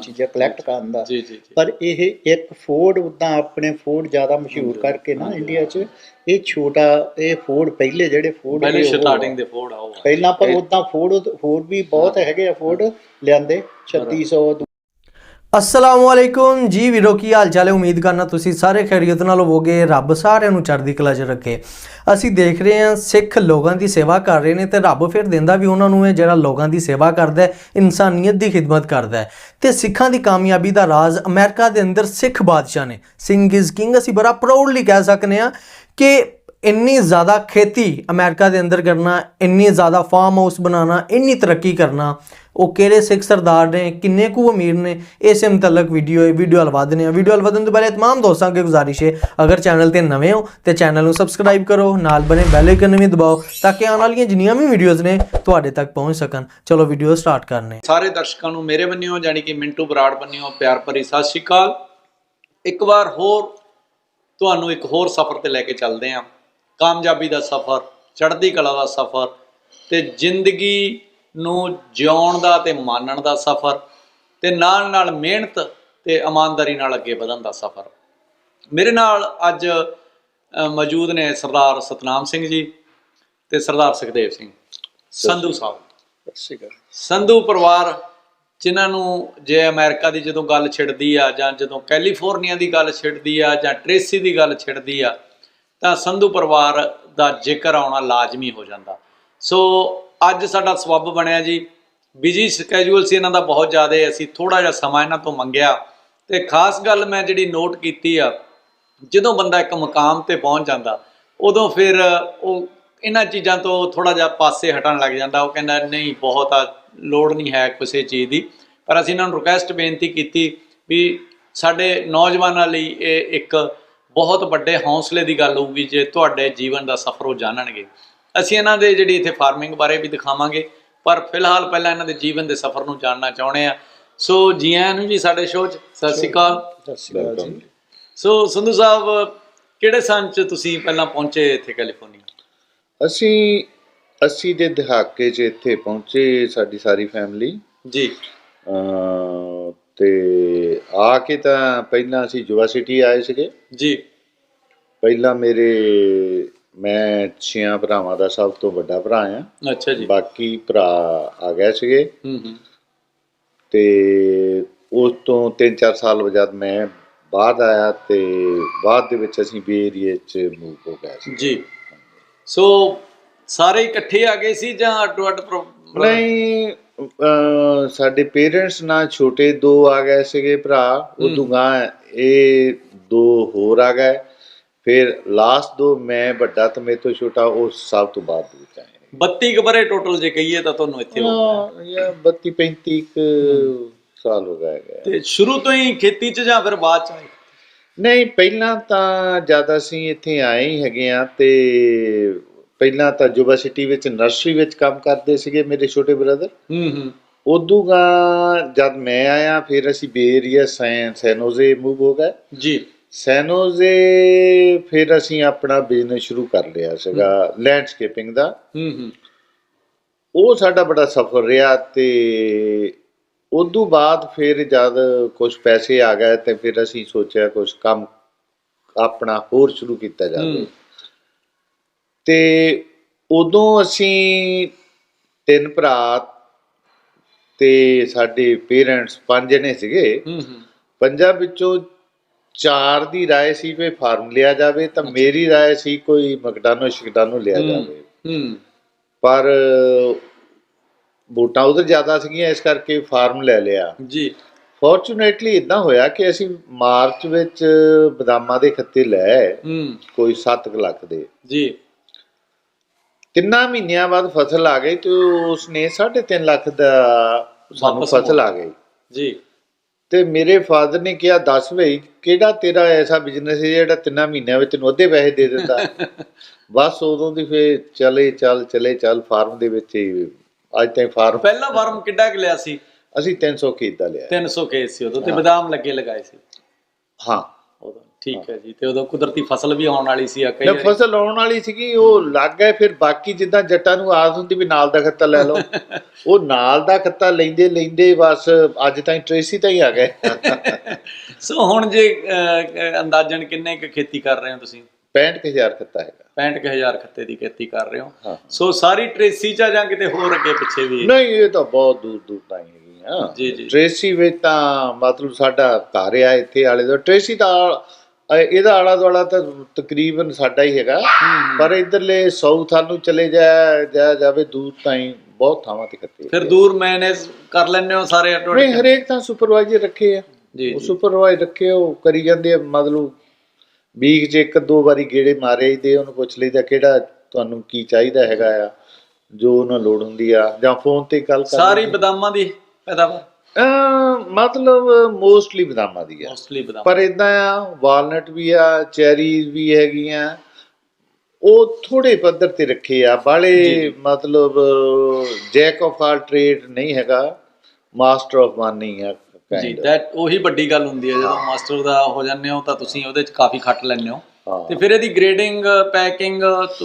ਚੀਜ਼ਾਂ ਕਲੈਕਟ ਕਰਨ ਦਾ। ਜੀ ਜੀ ਜੀ। ਪਰ ਇਹ ਇੱਕ ਫੋਰਡ ਉਦਾਂ ਆਪਣੇ ਫੋਰਡ ਜ਼ਿਆਦਾ ਮਸ਼ਹੂਰ ਕਰਕੇ ਨਾ ਇੰਡੀਆ 'ਚ ਇਹ ਛੋਟਾ ਇਹ ਫੋਰਡ ਪਹਿਲੇ ਜਿਹੜੇ ਫੋਰਡ ਪਹਿਲੇ ਸਟਾਰਟਿੰਗ ਦੇ ਫੋੜ ਆਓ ਪਹਿਲਾਂ ਪਰ ਉਦਾਂ ਫੋਰਡ ਹੋਰ ਵੀ ਬਹੁਤ ਹੈਗੇ ਆ ਫੋਰਡ ਲਿਆਂਦੇ 3600 ਅਸਲਾਮ ਵਾਲੇਕੁਮ ਜੀ ਵੀਰੋ, ਕੀ ਹਾਲ ਚਾਲ ਹੈ? ਉਮੀਦ ਕਰਨਾ ਤੁਸੀਂ ਸਾਰੇ ਖੈਰੀਅਤ ਨਾਲ ਹੋਵੋਗੇ। ਰੱਬ ਸਾਰਿਆਂ ਨੂੰ ਚੜ੍ਹਦੀ ਕਲਾ 'ਚ ਰੱਖੇ। ਅਸੀਂ ਦੇਖ ਰਹੇ ਹਾਂ, ਸਿੱਖ ਲੋਕਾਂ ਦੀ ਸੇਵਾ ਕਰ ਰਹੇ ਨੇ ਤੇ ਰੱਬ ਫਿਰ ਦਿੰਦਾ ਵੀ ਉਹਨਾਂ ਨੂੰ ਹੈ ਜਿਹੜਾ ਲੋਕਾਂ ਦੀ ਸੇਵਾ ਕਰਦਾ ਹੈ, ਇਨਸਾਨੀਅਤ ਦੀ ਖਿਦਮਤ ਕਰਦਾ ਹੈ। ਤੇ ਸਿੱਖਾਂ ਦੀ ਕਾਮਯਾਬੀ ਦਾ ਰਾਜ਼ ਅਮਰੀਕਾ ਦੇ ਅੰਦਰ ਸਿੱਖ ਬਾਦਸ਼ਾਹ ਨੇ। ਸਿੰਘ ਇਜ਼ ਕਿੰਗ ਅਸੀਂ ਬੜਾ ਪ੍ਰਾਊਡਲੀ ਕਹਿ ਸਕਨੇ ਆ ਕਿ ਇੰਨੀ ਜ਼ਿਆਦਾ ਖੇਤੀ ਅਮਰੀਕਾ ਦੇ ਅੰਦਰ ਕਰਨਾ, ਇੰਨੀ ਜ਼ਿਆਦਾ ਫਾਰਮ ਹਾਊਸ ਬਣਾਉਣਾ, ਇੰਨੀ ਤਰੱਕੀ ਕਰਨਾ ਉਹ ਕਿਹੜੇ ਸਿੱਖ ਸਰਦਾਰ ਨੇ ਕਿੰਨੇ ਕੁ ਅਮੀਰ ਨੇ ਇਸੇ ਮੁਤਲਕ ਵੀਡੀਓ ਹੈ ਵੀਡੀਓ ਹਲਵਾ ਦਿੰਦੇ ਆ ਵੀਡੀਓ ਹਲਵਾ ਦੇਣ ਤੋਂ ਪਹਿਲੇ तमाम ਦੋਸਤਾਂ ਅੱਗੇ ਗੁਜ਼ਾਰਿਸ਼ ਹੈ ਅਗਰ ਚੈਨਲ ਤੇ ਨਵੇਂ ਹੋ ਤੇ ਚੈਨਲ ਨੂੰ ਸਬਸਕ੍ਰਾਈਬ ਕਰੋ ਨਾਲ ਬਣੇ ਬੈਲ ਆਈਕਨ ਵੀ ਦਬਾਓ ਤਾਂ ਕਿ ਆਉਣ ਵਾਲੀਆਂ ਜਿੰਨੀਆਂ ਵੀ ਵੀਡੀਓਜ਼ ਨੇ ਤੁਹਾਡੇ ਤੱਕ ਪਹੁੰਚ ਸਕਣ ਚਲੋ ਵੀਡੀਓ ਸਟਾਰਟ ਕਰਨੇ ਸਾਰੇ ਦਰਸ਼ਕਾਂ ਨੂੰ ਮੇਰੇ ਬੰਨਿਓ ਜਾਨੀ ਕਿ ਮਿੰਟੂ ਬਰਾੜ ਬੰਨਿਓ ਪਿਆਰ ਭਰੀ ਸਤਿ ਸ਼੍ਰੀ ਅਕਾਲ ਇੱਕ ਵਾਰ ਹੋਰ ਤੁਹਾਨੂੰ ਇੱਕ ਹੋਰ ਸਫ਼ਰ ਤੇ ਲੈ ਕੇ ਚੱਲਦੇ ਹਾਂ ਕਾਮਯਾਬੀ ਦਾ ਸਫ਼ਰ ਚੜ੍ਹਦੀ ਕਲਾ ਦਾ ਸਫ਼ਰ ਤੇ ਜ਼ਿੰਦਗੀ ਨੂੰ ਜਿਉਣ ਦਾ ਤੇ ਮਾਣਨ ਦਾ ਸਫ਼ਰ ਤੇ ਨਾਲ ਨਾਲ ਮਿਹਨਤ ਤੇ ਇਮਾਨਦਾਰੀ ਨਾਲ ਅੱਗੇ ਵਧਣ ਦਾ ਸਫ਼ਰ। ਮੇਰੇ ਨਾਲ ਅੱਜ ਮੌਜੂਦ ਨੇ ਸਰਦਾਰ ਸਤਨਾਮ ਸਿੰਘ ਜੀ ਤੇ ਸਰਦਾਰ ਸੁਖਦੇਵ ਸਿੰਘ। ਸੰਧੂ ਸਾਹਿਬ। ਸੰਧੂ ਪਰਿਵਾਰ ਜਿਨ੍ਹਾਂ ਨੂੰ ਜੇ ਅਮਰੀਕਾ ਦੀ ਜਦੋਂ ਗੱਲ ਛਿੜਦੀ ਆ ਜਾਂ ਜਦੋਂ ਕੈਲੀਫੋਰਨੀਆ ਦੀ ਗੱਲ ਛਿੜਦੀ ਆ ਜਾਂ ਟ੍ਰੇਸੀ ਦੀ ਗੱਲ ਛਿੜਦੀ ਆ ਤਾਂ ਸੰਧੂ ਪਰਿਵਾਰ ਦਾ ਜ਼ਿਕਰ ਆਉਣਾ ਲਾਜ਼ਮੀ ਹੋ ਜਾਂਦਾ। ਸੋ ਅੱਜ ਸਾਡਾ ਸਬੱਬ ਬਣਿਆ ਜੀ। ਬਿਜ਼ੀ ਸਕੇਜੂਲ ਸੀ ਇਹਨਾਂ ਦਾ ਬਹੁਤ ਜ਼ਿਆਦਾ। ਅਸੀਂ ਥੋੜਾ ਜਿਹਾ ਸਮਾਂ ਇਹਨਾਂ ਤੋਂ ਮੰਗਿਆ। ਤੇ ਖਾਸ ਗੱਲ ਮੈਂ ਜਿਹੜੀ ਨੋਟ ਕੀਤੀ ਆ, ਜਦੋਂ ਬੰਦਾ ਇੱਕ ਮੁਕਾਮ ਤੇ ਪਹੁੰਚ ਜਾਂਦਾ, ਉਦੋਂ ਫਿਰ ਉਹ ਇਹਨਾਂ ਚੀਜ਼ਾਂ ਤੋਂ ਥੋੜਾ ਜਿਹਾ ਪਾਸੇ ਹਟਣ ਲੱਗ ਜਾਂਦਾ। ਉਹ ਕਹਿੰਦਾ, ਨਹੀਂ, ਬਹੁਤ ਆ, ਲੋੜ ਨਹੀਂ ਹੈ ਕਿਸੇ ਚੀਜ਼ ਦੀ। ਪਰ ਅਸੀਂ ਇਹਨਾਂ ਨੂੰ ਰਿਕੁਐਸਟ ਬੇਨਤੀ ਕੀਤੀ ਵੀ ਸਾਡੇ ਨੌਜਵਾਨਾਂ ਲਈ ਇਹ ਇੱਕ ਬਹੁਤ ਵੱਡੇ ਹੌਸਲੇ ਦੀ ਗੱਲ ਹੋਊਗੀ, ਜੇ ਤੁਹਾਡੇ ਜੀਵਨ ਦਾ ਸਫ਼ਰ ਉਹ ਜਾਣਨਗੇ। ਅਸੀਂ ਇਹਨਾਂ ਦੇ ਜਿਹੜੀ ਇੱਥੇ ਫਾਰਮਿੰਗ ਬਾਰੇ ਵੀ ਦਿਖਾਵਾਂਗੇ ਪਰ ਫਿਲਹਾਲ ਪਹਿਲਾਂ ਇਹਨਾਂ ਦੇ ਜੀਵਨ ਦੇ ਸਫ਼ਰ ਨੂੰ ਜਾਣਨਾ ਚਾਹੁੰਦੇ ਆ ਸੋ ਜੀ ਆਇਆਂ ਨੂੰ ਜੀ ਸਾਡੇ ਸ਼ੋਅ 'ਚ ਸਤਿ ਸ਼੍ਰੀ ਅਕਾਲ। ਸਤਿ ਸ਼੍ਰੀ ਅਕਾਲ ਜੀ। ਸੋ ਸੰਧੂ ਸਾਹਿਬ ਕਿਹੜੇ ਸੰਨ 'ਚ ਤੁਸੀਂ ਪਹਿਲਾਂ ਪਹੁੰਚੇ ਇੱਥੇ ਕੈਲੀਫੋਰਨੀਆ ਅਸੀਂ 80 ਦੇ ਦਹਾਕੇ 'ਚ ਇੱਥੇ ਪਹੁੰਚੇ ਸਾਡੀ ਸਾਰੀ ਫੈਮਿਲੀ ਜੀ। ਤੇ ਆ ਕੇ ਤਾਂ ਪਹਿਲਾਂ ਅਸੀਂ ਯੂਵਾ ਸਿਟੀ ਆਏ ਸੀਗੇ। ਜੀ। ਪਹਿਲਾਂ ਮੇਰੇ ਮੈਂ ਛਿਆਂ ਭਰਾਵਾਂ ਦਾ ਸਭ ਤੋਂ ਵੱਡਾ ਭਰਾ ਆ। ਅੱਛਾ ਜੀ। ਬਾਕੀ ਭਰਾ ਆ ਗਏ ਸੀਗੇ। ਹੂੰ ਹੂੰ। ਤੇ ਉਸ ਤੋਂ 3-4 ਸਾਲ ਬਾਅਦ ਮੈਂ ਬਾਅਦ ਆਇਆ ਤੇ ਬਾਅਦ ਦੇ ਵਿੱਚ ਅਸੀਂ ਬੇ ਏਰੀਏ 'ਚ ਮੂਵ ਹੋ ਗਏ ਸੀ। ਜੀ। ਸੋ ਸਾਰੇ ਇਕੱਠੇ ਆ ਗਏ ਸੀ ਜਾਂ ਅੱਡੋ ਅੱਡ ਨਹੀਂ ਸਾਡੇ ਪੇਰੈਂਟਸ ਨਾਲ ਛੋਟੇ ਦੋ ਆ ਗਏ ਸੀਗੇ ਭਰਾ। ਉਦੋਂ ਗਾਂ ਇਹ ਦੋ ਹੋਰ ਆ ਗਏ। ਫਿਰ ਲਾਸਟ ਦੋ ਮੈਂ ਵੱਡਾ ਤੇ ਮੇਰੇ ਤੋਂ ਛੋਟਾ ਉਹ ਸਭ ਤੋਂ ਬਾਅਦ ਦੇ ਵਿੱਚ ਆਏ 32 ਕੁ ਬਰੇ ਟੋਟਲ ਜੇ ਕਹੀਏ ਤਾਂ ਤੁਹਾਨੂੰ ਇੱਥੇ ਹੋ ਗਿਆ। ਹਾਂ ਇਹ 32 35 ਕੁ ਸਾਲ ਹੋ ਗਏ ਗਏ ਤੇ ਸ਼ੁਰੂ ਤੋਂ ਹੀ ਖੇਤੀ 'ਚ ਜਾਂ ਫਿਰ ਬਾਅਦ 'ਚ? ਨਹੀਂ ਪਹਿਲਾਂ ਤਾਂ ਜ਼ਿਆਦਾ ਅਸੀਂ ਇੱਥੇ ਆਏ ਹੀ ਹੈਗੇ ਆ ਤੇ ਪਹਿਲਾਂ ਤਾਂ ਯੂਵਾ ਸਿਟੀ ਵਿੱਚ ਨਰਸਰੀ ਵਿੱਚ ਕੰਮ ਕਰਦੇ ਸੀਗੇ ਮੇਰੇ ਛੋਟੇ ਬ੍ਰਦਰ ਹੂੰ ਹੂੰ। ਉਦੋਂ ਗਾ ਜਦ ਮੈਂ ਆਇਆ ਫਿਰ ਅਸੀਂ ਬੇ ਏਰੀਆ ਸੈਨ ਸੈਨੋਜ਼ੇ ਮੂਵ ਹੋ ਗਏ। ਜੀ। ਸੈਨੋਜ਼ੇ ਫਿਰ ਅਸੀਂ ਆਪਣਾ ਬਿਜ਼ਨਸ ਸ਼ੁਰੂ ਕਰ ਲਿਆ ਸੀਗਾ ਲੈਂਡਸਕੇਪਿੰਗ ਦਾ। ਹੂੰ ਹੂੰ। ਉਹ ਸਾਡਾ ਬੜਾ ਸਫਰ ਰਿਹਾ ਤੇ ਉਦੋਂ ਬਾਅਦ ਫਿਰ ਜਦ ਕੁਝ ਪੈਸੇ ਆ ਗਏ ਤੇ ਫਿਰ ਅਸੀਂ ਸੋਚਿਆ ਕੁਝ ਕੰਮ ਆਪਣਾ ਹੋਰ ਸ਼ੁਰੂ ਕੀਤਾ ਜਾਵੇ। ਤੇ ਉਦੋਂ ਅਸੀਂ ਤਿੰਨ ਭਰਾ ਤੇ ਸਾਡੇ ਪੇਰੈਂਟਸ ਪੰਜ ਜਣੇ ਸੀਗੇ। ਹੂੰ ਹੂੰ। ਪੰਜਾਂ ਵਿੱਚੋਂ ਚਾਰ ਦੀ رائے ਸੀ ਵੀ ਫਾਰਮ ਲਿਆ ਜਾਵੇ ਤਾਂ ਮੇਰੀ رائے ਸੀ ਕੋਈ ਮਕਡਾਨੋ ਸ਼ਿਕਡਾਨੋ ਲਿਆ ਹੂੰ ਜਾਵੇ ਹੂੰ ਪਰ ਵੋਟਾਂ ਉਧਰ ਜ਼ਿਆਦਾ ਸੀਗੀਆਂ ਇਸ ਕਰਕੇ ਫਾਰਮ ਲੈ ਲਿਆ ਜੀ ਫੋਰਚੂਨੇਟਲੀ ਇਦਾਂ ਹੋਇਆ ਕਿ ਅਸੀਂ ਮਾਰਚ ਵਿੱਚ ਬਦਾਮਾਂ ਦੇ ਖੱਤੇ ਲੈ ਆਏ, ਹੂੰ ਕੋਈ 7 ਲੱਖ ਦੇ ਜੀ ਤਿੰਨਾਂ ਮਹੀਨਿਆਂ ਬਾਅਦ ਫਸਲ ਆ ਗਈ ਤੇ ਉਸਨੇ 3.5 ਲੱਖ ਦਾ ਸਾਨੂੰ ਵਾਪਸ ਫਸਲ ਆ ਗਈ ਜੀ ਤੇ ਮੇਰੇ ਫਾਦਰ ਨੇ ਕਿਹਾ ਦੱਸ ਭਈ ਕਿਹੜਾ ਤੇਰਾ ਐਸਾ ਬਿਜ਼ਨਸ ਹੈ ਜਿਹੜਾ ਤਿੰਨਾਂ ਮਹੀਨਿਆਂ ਵਿੱਚ ਤੈਨੂੰ ਅੱਧੇ ਪੈਸੇ ਦੇ ਦਿੰਦਾ? ਬਸ ਉਦੋਂ ਦੀ ਫੇ ਚਲੇ ਚੱਲ ਚਲੇ ਚੱਲ ਫਾਰਮ ਦੇ ਵਿੱਚ ਹੀ ਅੱਜ ਤਾਈਂ ਫਾਰਮ ਪਹਿਲਾ ਫਾਰਮ ਕਿੱਡਾ ਕੁ ਲਿਆ ਸੀ? ਅਸੀਂ 300 ਖਰੀਦਾ ਲਿਆ। 300 ਕੇਸ ਸੀ ਉਦੋਂ ਤੇ ਬਦਾਮ ਲੱਗੇ ਲਗਾਏ ਸੀ। ਹਾਂ। ਉਦੋਂ। ਠੀਕ ਹੈ। ਜੀ ਤੇ ਉਦੋਂ ਕੁਦਰਤੀ ਫਸਲ ਵੀ ਆਉਣ ਵਾਲੀ ਸੀ ਆ ਕਈ ਨਾ ਵਾਰੀ। ਫਸਲ ਆਉਣ ਵਾਲੀ ਸੀਗੀ ਉਹ ਲੱਗ ਗਏ ਫਿਰ ਬਾਕੀ ਜਿੱਦਾਂ ਜੱਟਾਂ ਨੂੰ ਆਸ ਹੁੰਦੀ ਵੀ ਨਾਲ ਦਾ ਖੱਤਾ ਲੈ ਲਓ। ਉਹ ਨਾਲ ਦਾ ਖੱਤਾ ਲੈਂਦੇ ਲੈਂਦੇ ਬਸ ਅੱਜ ਤਾਈਂ ਟ੍ਰੇਸੀ ਤਾਂ ਹੀ ਆ ਗਏ। ਸੋ ਹੁਣ ਜੇ ਅਹ, ਅਹ, ਅੰਦਾਜ਼ਨ ਕਿੰਨੇ ਕੁ ਖੇਤੀ ਕਰ ਰਹੇ ਹੋ ਤੁਸੀਂ? 65000 ਖੱਤਾ ਹੈਗਾ। 65000 ਖੱਤੇ ਦੀ ਖੇਤੀ ਕਰ ਰਹੇ ਹੋ। ਹਾਂ। ਸੋ ਸਾਰੀ ਟ੍ਰੇਸੀ ਚ ਆ ਜਾਂ ਕਿਤੇ ਹੋਰ ਅੱਗੇ ਪਿੱਛੇ ਵੀ? ਨਹੀਂ ਇਹ ਤਾਂ ਬਹੁਤ ਦੂਰ ਦੂਰ ਤਾਂ ਹੀ ਹੈਗੀਆਂ ਜੀ ਜੀ। ਟ੍ਰੇਸੀ ਵਿੱਚ ਤਾਂ ਮਤਲਬ ਸਾਡਾ ਘਰ ਆ ਇੱਥੇ ਆਲੇ ਦਾ। ਟ੍ਰੇਸੀ ਦਾ ਇਹਦਾ ਆਲਾ ਦੁਆਲਾ ਤਾਂ ਤਕਰੀਬਨ ਸਾਡਾ ਹੀ ਹੈਗਾ। ਪਰ ਇਧਰਲੇ ਸਾਊਥ ਵੱਲ ਨੂੰ ਚਲੇ ਜਾ ਜਾ ਜਾਵੇ ਦੂਰ ਤਾਂ ਹੀ ਬਹੁਤ ਥਾਵਾਂ ਤੇ ਖੱਤੇ ਫਿਰ ਦੂਰ ਮੈਨੇਜ ਕਰ ਲੈਂਦੇ ਹੋ ਸਾਰੇ ਅੱਡੋ ਨਹੀਂ ਹਰੇਕ ਤਾਂ ਸੁਪਰਵਾਈਜ਼ਰ ਰੱਖੇ ਆ। ਜੀ ਉਹ ਜੀ। ਸੁਪਰਵਾਈਜ਼ਰ ਰੱਖੇ ਉਹ ਕਰੀ ਜਾਂਦੇ ਆ ਮਤਲਬ ਵੀਕ 'ਚ ਇੱਕ ਦੋ ਵਾਰੀ ਗੇੜੇ ਮਾਰੇ ਦੇ ਉਹਨੂੰ ਪੁੱਛ ਲਈਦਾ ਕਿਹੜਾ ਤੁਹਾਨੂੰ ਕੀ ਚਾਹੀਦਾ ਹੈਗਾ ਆ ਜੋ ਉਹਨਾਂ ਲੋੜ ਹੁੰਦੀ ਆ ਜਾਂ ਫੋਨ ਤੇ ਗੱਲ ਕਰ ਸਾਰੀ ਬਦਾਮਾਂ ਦੀ ਪੈਦਾਵਾਰ। ਮਤਲਬ ਮੋਸਟਲੀ ਬਦਾਮਾਂ ਦੀ ਆ ਮੋਸਟਲੀ ਬਦਾਮ। ਪਰ ਇਦਾਂ ਆ ਵਾਲਨਟ ਵੀ ਆ ਚੈਰੀਜ਼ ਵੀ ਹੈਗੀਆਂ। ਉਹ ਥੋੜੇ ਪੱਧਰ ਤੇ ਰੱਖੇ ਆ ਬਾਲੇ ਮਤਲਬ ਜੈਕ ਆਫ ਆਲ ਟ੍ਰੇਡ ਨਹੀਂ ਹੈਗਾ ਮਾਸਟਰ ਆਫ ਵਨ ਨਹੀਂ ਆ ਜੀ। ਦੈਟ ਉਹੀ ਵੱਡੀ ਗੱਲ ਹੁੰਦੀ ਹੈ ਜਦੋਂ ਮਾਸਟਰ ਦਾ ਹੋ ਜਾਂਦੇ ਹੋ ਤਾਂ ਤੁਸੀਂ ਉਹਦੇ ਚ ਕਾਫੀ ਖੱਟ ਲੈਂਦੇ ਹੋ। ਤੇ ਫਿਰ ਇਹਦੀ ਗ੍ਰੇਡਿੰਗ ਪੈਕਿੰਗ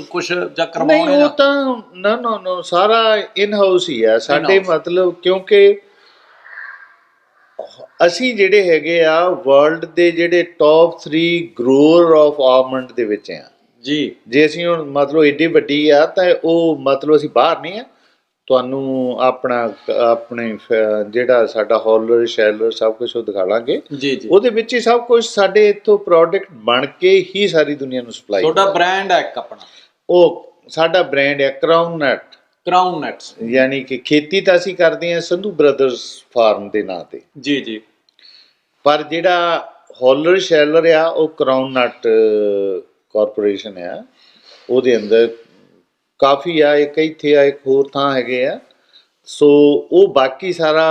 ਕੁਝ ਜਾਂ ਨਹੀਂ ਕਰਵਾਉਣੇ ਉਹ ਜਾਂ? ਤਾਂ ਨਾ ਨਾ ਨਾ ਸਾਰਾ ਇਨ ਹਾਊਸ ਹੀ ਆ। ਸਾਡੇ। ਮਤਲਬ ਕਿਉਂਕਿ ਅਸੀਂ ਜਿਹੜੇ ਹੈਗੇ ਆ ਵਰਲਡ ਦੇ ਜਿਹੜੇ ਟੌਪ 3 ਗਰੋਅਰ ਆਫ ਆਲਮੰਡ ਦੇ ਵਿੱਚ ਆ। ਜੀ। ਜੇ ਅਸੀਂ ਹੁਣ ਮਤਲਬ ਏਡੀ ਵੱਡੀ ਆ ਤਾਂ ਉਹ ਮਤਲਬ ਅਸੀਂ ਬਾਹਰ ਨਹੀਂ ਆ। ਤੁਹਾਨੂੰ ਆਪਣਾ ਆਪਣੇ ਜਿਹੜਾ ਸਾਡਾ ਹੌਲਰ ਸ਼ੈਲਰ ਸਭ ਕੁਝ ਉਹ ਦਿਖਾ ਲਾਂਗੇ। ਜੀ ਜੀ। ਉਹਦੇ ਵਿੱਚ ਹੀ ਸਭ ਕੁਝ ਸਾਡੇ ਇੱਥੋਂ ਪ੍ਰੋਡਕਟ ਬਣ ਕੇ ਹੀ ਸਾਰੀ ਦੁਨੀਆ ਨੂੰ ਸਪਲਾਈ ਤੁਹਾਡਾ ਬ੍ਰਾਂਡ ਹੈ ਇੱਕ ਆਪਣਾ। ਉਹ ਸਾਡਾ ਬ੍ਰਾਂਡ ਹੈ ਕਰਾਊਨ ਨਟ ਕਰਾਊਨ ਨਟਸ ਯਾਨੀ ਕਿ ਖੇਤੀ ਤਾਂ ਅਸੀਂ ਕਰਦੇ ਹਾਂ ਸੰਧੂ ਬ੍ਰਦਰਸ ਫਾਰਮ ਦੇ ਨਾਂ ਤੇ। ਜੀ ਜੀ। ਪਰ ਜਿਹੜਾ ਹੌਲਰ ਸ਼ੈਲਰ ਆ ਉਹ ਕਰਾਊਨ ਨਟ ਕਾਰਪੋਰੇਸ਼ਨ ਆ। ਉਹਦੇ ਅੰਦਰ ਕਾਫੀ ਆ ਇੱਕ ਇੱਥੇ ਆ ਇੱਕ ਹੋਰ ਥਾਂ ਹੈਗੇ ਆ। ਸੋ ਉਹ ਬਾਕੀ ਸਾਰਾ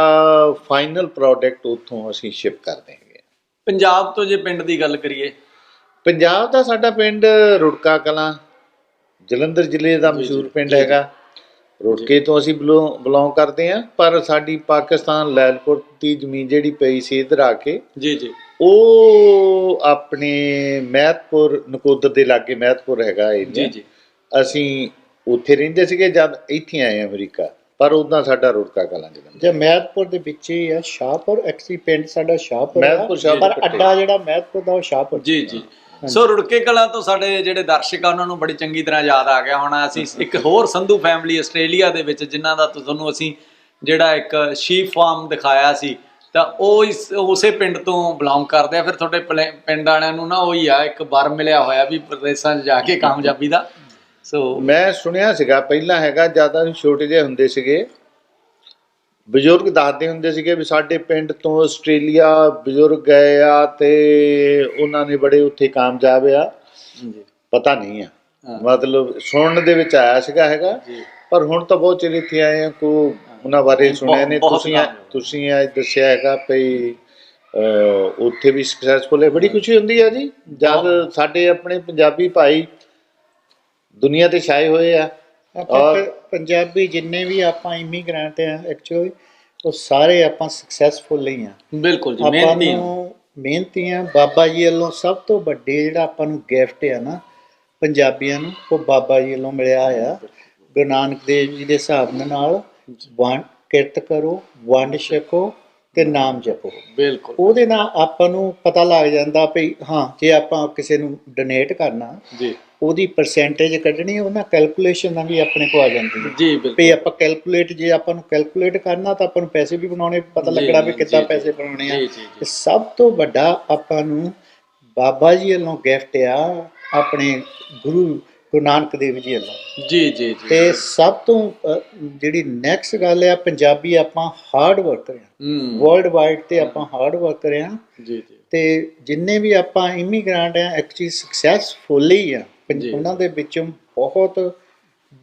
ਫਾਈਨਲ ਪ੍ਰੋਡਕਟ ਉੱਥੋਂ ਅਸੀਂ ਸ਼ਿਪ ਕਰਦੇ ਹੈਗੇ। ਪੰਜਾਬ ਤੋਂ ਜੇ ਪਿੰਡ ਦੀ ਗੱਲ ਕਰੀਏ। ਪੰਜਾਬ ਦਾ ਸਾਡਾ ਪਿੰਡ ਰੁੜਕਾ ਕਲਾਂ ਜਲੰਧਰ ਜ਼ਿਲ੍ਹੇ ਦਾ ਮਸ਼ਹੂਰ ਪਿੰਡ। ਹੈਗਾ। ਰੁੜਕੇ ਤੋਂ ਅਸੀਂ ਬਿਲੋਂਗ ਕਰਦੇ ਹਾਂ ਪਰ ਸਾਡੀ ਪਾਕਿਸਤਾਨ ਲੈਲਪੁਰ ਦੀ ਜ਼ਮੀਨ ਜਿਹੜੀ ਪਈ ਸੀ ਇਧਰ ਆ ਕੇ ਜੀ ਜੀ। ਉਹ ਆਪਣੇ ਮਹਿਤਪੁਰ ਨਕੋਦਰ ਦੇ ਲਾਗੇ ਮਹਿਤਪੁਰ ਹੈਗਾ ਜੀ ਏਰੀਆ ਜੀ ਅਸੀਂ ਉੱਥੇ ਰਹਿੰਦੇ ਸੀਗੇ ਜਦ ਇੱਥੇ ਆਏ ਅਮਰੀਕਾ ਪਰ ਉਦਾਂ ਸਾਡਾ ਰੁੜਕਾ ਕਲਾਂ ਜਲੰਧਰ ਜੇ ਮਹਿਤਪੁਰ ਦੇ ਵਿੱਚ ਹੀ ਆ ਸ਼ਾਹਪੁਰ ਐਕਚੁਅਲੀ ਪਿੰਡ ਸਾਡਾ ਸ਼ਾਹਪੁਰ ਆ, ਮਹਿਤਪੁਰ, ਸ਼ਾਹਪੁਰ ਪਰ। ਅੱਡਾ ਜਿਹੜਾ ਮਹਿਤਪੁਰ ਦਾ ਉਹ ਸ਼ਾਹਪੁਰ। ਜੀ ਜੀ। ਸੋ ਰੁੜਕੇ ਕਲਾ ਤੋਂ ਸਾਡੇ ਜਿਹੜੇ ਦਰਸ਼ਕ ਆ, ਉਹਨਾਂ ਨੂੰ ਬੜੀ ਚੰਗੀ ਤਰ੍ਹਾਂ ਯਾਦ ਆ ਗਿਆ ਹੋਣਾ। ਅਸੀਂ ਇੱਕ ਹੋਰ ਸੰਧੂ ਫੈਮਿਲੀ ਆਸਟ੍ਰੇਲੀਆ ਦੇ ਵਿੱਚ, ਜਿਨ੍ਹਾਂ ਦਾ ਤੁਹਾਨੂੰ ਅਸੀਂ ਜਿਹੜਾ ਇੱਕ ਸ਼ੀਪ ਫਾਰਮ ਦਿਖਾਇਆ ਸੀ, ਤਾਂ ਉਹ ਇਸ, ਉਸੇ ਪਿੰਡ ਤੋਂ ਬਿਲੋਂਗ ਕਰਦੇ ਆ। ਫਿਰ ਤੁਹਾਡੇ ਪਲੇ- ਪਿੰਡ ਵਾਲਿਆਂ ਨੂੰ ਨਾ ਉਹੀ ਆ, ਇੱਕ ਬਰ ਮਿਲਿਆ ਹੋਇਆ ਵੀ ਪ੍ਰਦੇਸ਼ਾਂ 'ਚ ਜਾ ਕੇ ਕਾਮਯਾਬੀ ਦਾ। ਸੋ ਮੈਂ ਸੁਣਿਆ ਸੀਗਾ, ਪਹਿਲਾਂ ਹੈਗਾ, ਜ਼ਿਆਦਾ ਅਸੀਂ ਛੋਟੇ ਜਿਹੇ ਹੁੰਦੇ ਸੀਗੇ। ਬਜ਼ੁਰਗ ਦੱਸਦੇ ਹੁੰਦੇ ਸੀਗੇ ਵੀ ਸਾਡੇ ਪਿੰਡ ਤੋਂ ਆਸਟ੍ਰੇਲੀਆ ਬਜ਼ੁਰਗ ਗਏ ਆ ਤੇ ਉਹਨਾਂ ਨੇ ਬੜੇ ਉੱਥੇ ਕਾਮਯਾਬ ਆ। ਜੀ। ਪਤਾ ਨਹੀਂ ਆ। ਮਤਲਬ ਸੁਣਨ ਦੇ ਵਿੱਚ ਆਇਆ ਸੀਗਾ ਹੈਗਾ। ਪਰ ਹੁਣ ਤਾਂ ਬਹੁਤ ਚਿਰ ਇੱਥੇ ਆਏ ਆ ਕੋ ਉਹਨਾਂ ਬਾਰੇ ਸੁਣਿਆ ਨੇ ਤੁਸੀਂ। ਤੁਸੀਂ ਅੱਜ ਦੱਸਿਆ ਹੈਗਾ ਭਈ ਉੱਥੇ ਵੀ ਸਕਸੈਸਫੁਲ ਹੈ। ਬੜੀ ਖੁਸ਼ੀ ਹੁੰਦੀ ਆ ਜੀ। ਜਦ ਸਾਡੇ ਆਪਣੇ ਪੰਜਾਬੀ ਭਾਈ ਦੁਨੀਆ ਤੇ ਛਾਏ ਹੋਏ ਆ। ਆਪਾਂ ਔਰ- ਪੰਜਾਬੀ ਜਿੰਨੇ ਵੀ ਆਪਾਂ ਇਮੀਗ੍ਰੈਂਟ ਆ ਐਕਚੁਅਲੀ ਉਹ ਸਾਰੇ ਆਪਾਂ ਸਕਸੈਸਫੁਲ ਹੀ ਆ। ਬਿਲਕੁਲ ਜੀ ਆਪਾਂ ਮਿਹਨਤੀ ਆ। ਨੂੰ ਮਿਹਨਤੀ ਆ। ਬਾਬਾ ਜੀ ਵੱਲੋਂ ਸਭ ਤੋਂ ਵੱਡੇ ਜਿਹੜਾ ਆਪਾਂ ਨੂੰ ਗਿਫਟ ਆ ਨਾ ਪੰਜਾਬੀਆਂ ਨੂੰ ਉਹ ਬਾਬਾ ਜੀ ਵੱਲੋਂ ਮਿਲਿਆ ਆ ਗੁਰੂ ਨਾਨਕ ਦੇਵ ਜੀ ਦੇ ਹਿਸਾਬ ਦੇ ਨਾਲ ਵੰਡ ਕਿਰਤ ਕਰੋ ਵੰਡ ਛਕੋ ਤੇ ਨਾਮ ਜਪੋ। ਬਿਲਕੁਲ। ਉਹਦੇ ਨਾਲ ਆਪਾਂ ਨੂੰ ਪਤਾ ਲੱਗ ਜਾਂਦਾ ਵੀ ਹਾਂ ਜੇ ਆਪਾਂ ਕਿਸੇ ਨੂੰ ਡੋਨੇਟ ਕਰਨਾ ਜੀ। ਉਹਦੀ ਪਰਸੈਂਟੇਜ ਕੱਢਣੀ ਉਹਨਾਂ ਕੈਲਕੂਲੇਸ਼ਨ ਨਾਲ ਵੀ ਆਪਣੇ ਕੋ ਆ ਜਾਂਦੀ ਹੈ। ਜੀ ਬਿਲਕੁਲ। ਵੀ ਆਪਾਂ ਕੈਲਕੂਲੇਟ ਜੇ ਆਪਾਂ ਨੂੰ ਕੈਲਕੂਲੇਟ ਕਰਨਾ ਤਾਂ ਆਪਾਂ ਨੂੰ ਪੈਸੇ ਵੀ ਬਣਾਉਣੇ ਪਤਾ ਲੱਗਣਾ ਵੀ ਕਿੱਦਾਂ ਪੈਸੇ ਬਣਾਉਣੇ ਆ। ਤੇ ਸਭ ਤੋਂ ਵੱਡਾ ਆਪਾਂ ਨੂੰ ਬਾਬਾ ਜੀ ਵੱਲੋਂ ਗਿਫਟ ਆ ਆਪਣੇ ਗੁਰੂ ਗੁਰੂ ਨਾਨਕ ਦੇਵ ਜੀ ਵੱਲੋਂ। ਜੀ ਜੀ ਜੀ। ਤੇ ਸਭ ਤੋਂ ਜਿਹੜੀ ਨੈਕਸਟ ਗੱਲ ਆ ਪੰਜਾਬੀ ਆਪਾਂ ਹਾਰਡ ਵਰਕਰ ਆ। ਹੂੰ। ਵਰਲਡ ਵਾਈਡ ਤੇ ਆਪਾਂ ਹਾਰਡ ਵਰਕਰ ਆ। ਜੀ ਜੀ। ਤੇ ਜਿੰਨੇ ਵੀ ਆਪਾਂ ਇਮੀਗ੍ਰੈਂਟ ਆ ਐਕਚੁਅਲੀ ਸਕਸੈਸਫੁਲ ਹੀ ਆ। ਉਹਨਾਂ ਦੇ ਵਿੱਚੋਂ ਬਹੁਤ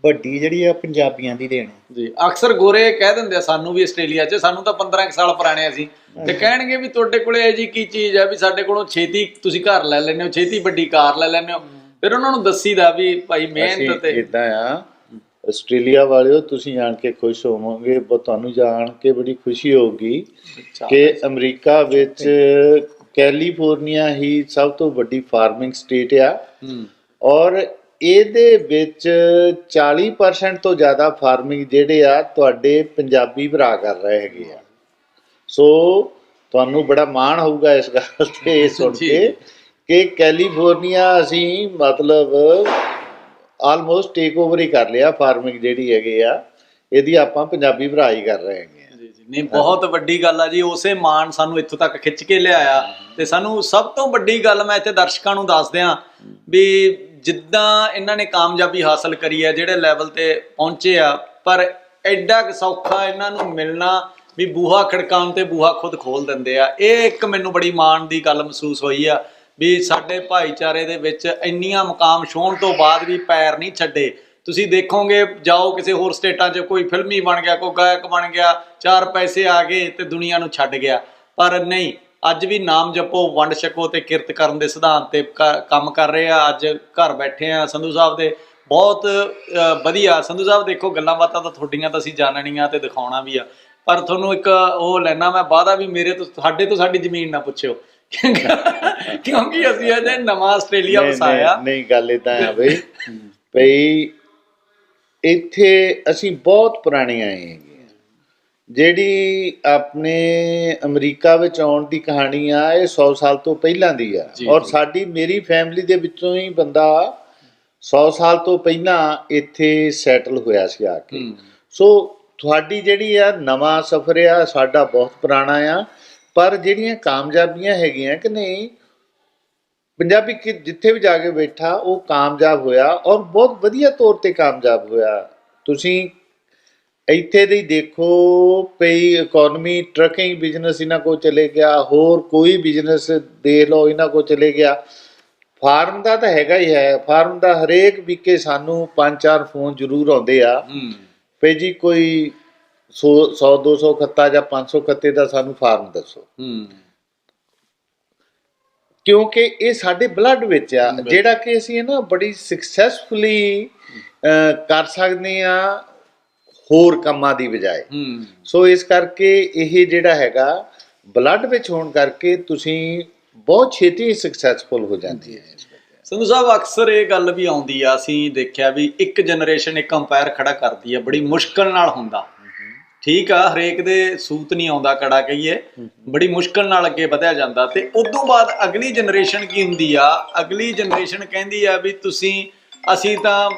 ਵੱਡੀ ਜਿਹੜੀ ਆ ਪੰਜਾਬੀਆਂ ਦੀ ਦੇਣ। ਜੀ ਅਕਸਰ ਗੋਰੇ ਕਹਿ ਦਿੰਦੇ ਆ ਸਾਨੂੰ ਵੀ ਆਸਟ੍ਰੇਲੀਆ 'ਚ ਸਾਨੂੰ ਤਾਂ 15 ਕੁ ਸਾਲ ਪੁਰਾਣੇ ਅਸੀਂ। ਤੇ ਕਹਿਣਗੇ ਵੀ ਤੁਹਾਡੇ ਕੋਲੇ ਇਹ ਜੀ ਕੀ ਚੀਜ਼ ਆ ਵੀ ਸਾਡੇ ਕੋਲੋਂ ਛੇਤੀ ਤੁਸੀਂ ਘਰ ਲੈ ਲੈਂਦੇ ਹੋ ਛੇਤੀ ਵੱਡੀ ਕਾਰ ਲੈ ਲੈਂਦੇ ਹੋ। ਫਿਰ ਉਹਨਾਂ ਨੂੰ ਦੱਸੀਦਾ ਵੀ ਭਾਈ ਮਿਹਨਤ ਤੇ ਇਦਾਂ ਆ ਆਸਟ੍ਰੇਲੀਆ ਵਾਲਿਓ ਤੁਸੀਂ ਜਾਣ ਕੇ ਖੁਸ਼ ਹੋਵੋਗੇ ਬਹੁਤ ਤੁਹਾਨੂੰ ਜਾਣ ਕੇ ਬੜੀ ਖੁਸ਼ੀ ਹੋਊਗੀ ਕਿ ਅਮਰੀਕਾ ਵਿੱਚ ਕੈਲੀਫੋਰਨੀਆ ਹੀ ਸਭ ਤੋਂ ਵੱਡੀ ਫਾਰਮਿੰਗ ਸਟੇਟ ਆ। ਹੂੰ। ਔਰ ਇਹਦੇ ਵਿੱਚ 40% ਤੋਂ ਜ਼ਿਆਦਾ ਫਾਰਮਿੰਗ ਜਿਹੜੇ ਆ ਤੁਹਾਡੇ ਪੰਜਾਬੀ ਭਰਾ ਕਰ ਰਹੇ ਹੈਗੇ ਆ। ਸੋ ਤੁਹਾਨੂੰ ਬੜਾ ਮਾਣ ਹੋਊਗਾ ਇਸ ਗੱਲ ਤੇ ਇਹ ਸੁਣ। ਕੇ ਕਿ ਕੈਲੀਫੋਰਨੀਆ ਅਸੀਂ ਮਤਲਬ ਆਲਮੋਸਟ ਟੇਕ ਓਵਰ ਹੀ ਕਰ ਲਿਆ ਫਾਰਮਿੰਗ ਜਿਹੜੀ ਹੈਗੀ ਆ। ਇਹਦੀ ਆਪਾਂ ਪੰਜਾਬੀ ਭਰਾ ਹੀ ਕਰ ਰਹੇ ਹੈਗੇ ਆ। ਜੀ ਜੀ। ਨਹੀਂ ਬਹੁਤ ਵੱਡੀ ਗੱਲ ਆ ਜੀ ਉਸੇ ਮਾਨ ਸਾਨੂੰ ਇੱਥੋਂ ਤੱਕ ਖਿੱਚ ਕੇ ਲਿਆਇਆ। ਤੇ ਸਾਨੂੰ ਸਭ ਤੋਂ ਵੱਡੀ ਗੱਲ ਮੈਂ ਇੱਥੇ ਦਰਸ਼ਕਾਂ ਨੂੰ ਦੱਸ ਦਿਆਂ ਵੀ ਜਿੱਦਾਂ ਇਹਨਾਂ ਨੇ ਕਾਮਯਾਬੀ ਹਾਸਲ ਕਰੀ ਹੈ, ਜਿਹੜੇ ਲੈਵਲ ਤੇ ਪਹੁੰਚੇ ਆ, ਪਰ ਐਡਾ ਕੁ ਸੌਖਾ ਇਹਨਾਂ ਨੂੰ ਮਿਲਣਾ ਵੀ ਬੂਹਾ ਖੜਕਾਉਣ ਤੇ ਬੂਹਾ ਖੁਦ ਖੋਲ ਦਿੰਦੇ ਆ। ਇਹ ਇੱਕ ਮੈਨੂੰ ਬੜੀ ਮਾਣ ਦੀ ਗੱਲ ਮਹਿਸੂਸ ਹੋਈ ਆ ਵੀ ਸਾਡੇ ਭਾਈਚਾਰੇ ਦੇ ਵਿੱਚ ਇੰਨੀਆਂ ਮੁਕਾਮ ਛੋਣ ਤੋਂ ਬਾਅਦ ਵੀ ਪੈਰ ਨਹੀਂ ਛੱਡੇ। ਤੁਸੀਂ ਦੇਖੋਗੇ, ਜਾਓ ਕਿਸੇ ਹੋਰ ਸਟੇਟਾਂ 'ਚ, ਕੋਈ ਫਿਲਮੀ ਬਣ ਗਿਆ, ਕੋਈ ਗਾਇਕ ਬਣ ਗਿਆ, ਚਾਰ ਪੈਸੇ ਆ ਗਏ ਤੇ ਦੁਨੀਆ ਨੂੰ ਛੱਡ ਗਿਆ। ਪਰ ਨਹੀਂ ਅੱਜ ਵੀ ਨਾਮ ਜਪੋ ਵੰਡ ਛਕੋ ਤੇ ਕਿਰਤ ਕਰਨ ਦੇ ਸਿਧਾਂਤ ਤੇ ਕੰਮ ਕਰ ਰਹੇ ਆ। ਅੱਜ ਘਰ ਬੈਠੇ ਆ ਸੰਧੂ ਸਾਹਿਬ ਦੇ। ਬਹੁਤ ਵਧੀਆ। ਸੰਧੂ ਸਾਹਿਬ ਦੇਖੋ ਗੱਲਾਂ ਬਾਤਾਂ ਤਾਂ ਤੁਹਾਡੀਆਂ ਤਾਂ ਅਸੀਂ ਜਾਣਨੀਆਂ ਤੇ ਦਿਖਾਉਣਾ ਵੀ ਆ। ਪਰ ਤੁਹਾਨੂੰ ਇੱਕ ਉਹ ਲੈਣਾ ਮੈਂ ਵਾਅਦਾ ਵੀ ਮੇਰੇ ਤੋਂ ਸਾਡੇ ਤੋਂ ਸਾਡੀ ਜ਼ਮੀਨ ਨਾ ਪੁੱਛਿਓ। ਕਿਉਂਕਿ ਅਸੀਂ ਅਜੇ ਨਵਾਂ ਆਸਟ੍ਰੇਲੀਆ ਵਸਾਇਆ। ਨਹੀਂ ਗੱਲ ਇਦਾਂ ਆ ਬਈ। ਭਈ ਇੱਥੇ ਅਸੀਂ ਬਹੁਤ ਪੁਰਾਣੇ ਆਏ ਆ। ਜਿਹੜੀ ਆਪਣੇ ਅਮਰੀਕਾ ਵਿੱਚ ਆਉਣ ਦੀ ਕਹਾਣੀ ਆ ਇਹ 100 ਸਾਲ ਤੋਂ ਪਹਿਲਾਂ ਦੀ ਆ। ਔਰ। ਸਾਡੀ ਮੇਰੀ ਫੈਮਿਲੀ ਦੇ ਵਿੱਚੋਂ ਹੀ ਬੰਦਾ 100 ਸਾਲ ਤੋਂ ਪਹਿਲਾਂ ਇੱਥੇ ਸੈਟਲ ਹੋਇਆ ਸੀ ਆ ਕੇ। ਸੋ ਤੁਹਾਡੀ ਜਿਹੜੀ ਆ ਨਵਾਂ ਸਫ਼ਰ ਆ ਸਾਡਾ ਬਹੁਤ ਪੁਰਾਣਾ ਆ। ਪਰ ਜਿਹੜੀਆਂ ਕਾਮਯਾਬੀਆਂ ਹੈਗੀਆਂ ਕਿ ਨਹੀਂ ਪੰਜਾਬੀ ਕਿ ਜਿੱਥੇ ਵੀ ਜਾ ਕੇ ਬੈਠਾ ਉਹ ਕਾਮਯਾਬ ਹੋਇਆ ਔਰ ਬਹੁਤ ਵਧੀਆ ਤੌਰ ਤੇ ਕਾਮਯਾਬ ਹੋਇਆ। ਤੁਸੀਂ ਇੱਥੇ ਦੇ ਦੇਖੋ ਪਈ ਇਕਨੋਮੀ ਟਰਕਿੰਗ ਬਿਜ਼ਨਸ ਇਹਨਾਂ ਕੋ ਚਲੇ ਗਿਆ ਹੋਰ ਕੋਈ ਬਿਜ਼ਨਸ ਦੇਖ ਲਓ ਇਹਨਾਂ ਕੋ ਚਲੇ ਗਿਆ। ਫਾਰਮ ਦਾ ਤਾਂ ਹੈਗਾ ਹੀ ਹੈ ਫਾਰਮ ਦਾ ਹਰੇਕ ਵੀਕੇ ਸਾਨੂੰ ਪੰਜ ਚਾਰ ਫੋਨ ਜ਼ਰੂਰ ਆਉਂਦੇ ਆ। ਭਈ ਜੀ ਕੋਈ 100 100 200 ਖੱਤਾ ਜਾਂ 500 ਖੱਤੇ ਦਾ ਸਾਨੂੰ ਫਾਰਮ ਦੱਸੋ। ਹੂੰ। ਕਿਉਂਕਿ ਇਹ ਸਾਡੇ ਬਲੱਡ ਵਿੱਚ ਆ। ਜਿਹੜਾ ਕਿ ਅਸੀਂ ਇਹ ਨਾ ਬੜੀ ਸਕਸੈਸਫੁਲੀ ਕਰ ਸਕਦੇ ਆ ਹੋਰ ਕੰਮਾਂ ਦੀ ਬਜਾਏ। ਸੋ ਇਸ ਕਰਕੇ ਇਹ ਜਿਹੜਾ ਹੈਗਾ ਬਲੱਡ ਵਿੱਚ ਹੋਣ ਕਰਕੇ ਤੁਸੀਂ ਬਹੁਤ ਛੇਤੀ ਸਕਸੈਸਫੁਲ ਹੋ ਜਾਂਦੀ ਹੈ। ਸੰਧੂ ਸਾਹਿਬ ਅਕਸਰ ਇਹ ਗੱਲ ਵੀ ਆਉਂਦੀ ਆ ਅਸੀਂ ਦੇਖਿਆ ਵੀ ਇੱਕ ਜਨਰੇਸ਼ਨ ਇੱਕ ਅੰਪਾਇਰ ਖੜਾ ਕਰਦੀ ਆ ਬੜੀ ਮੁਸ਼ਕਲ ਨਾਲ ਹੁੰਦਾ। ਠੀਕ ਆ ਹਰੇਕ ਦੇ ਸੂਤ ਨਹੀਂ ਆਉਂਦਾ ਕੜਾ ਕਹੀਏ। ਬੜੀ ਮੁਸ਼ਕਲ ਨਾਲ ਅੱਗੇ ਵਧਿਆ ਜਾਂਦਾ ਤੇ ਉਦੋਂ ਬਾਅਦ ਅਗਲੀ ਜਨਰੇਸ਼ਨ ਕੀ ਹੁੰਦੀ ਆ? ਅਗਲੀ ਜਨਰੇਸ਼ਨ ਕਹਿੰਦੀ ਆ ਵੀ ਤੁਸੀਂ ਅਸੀਂ ਤਾਂ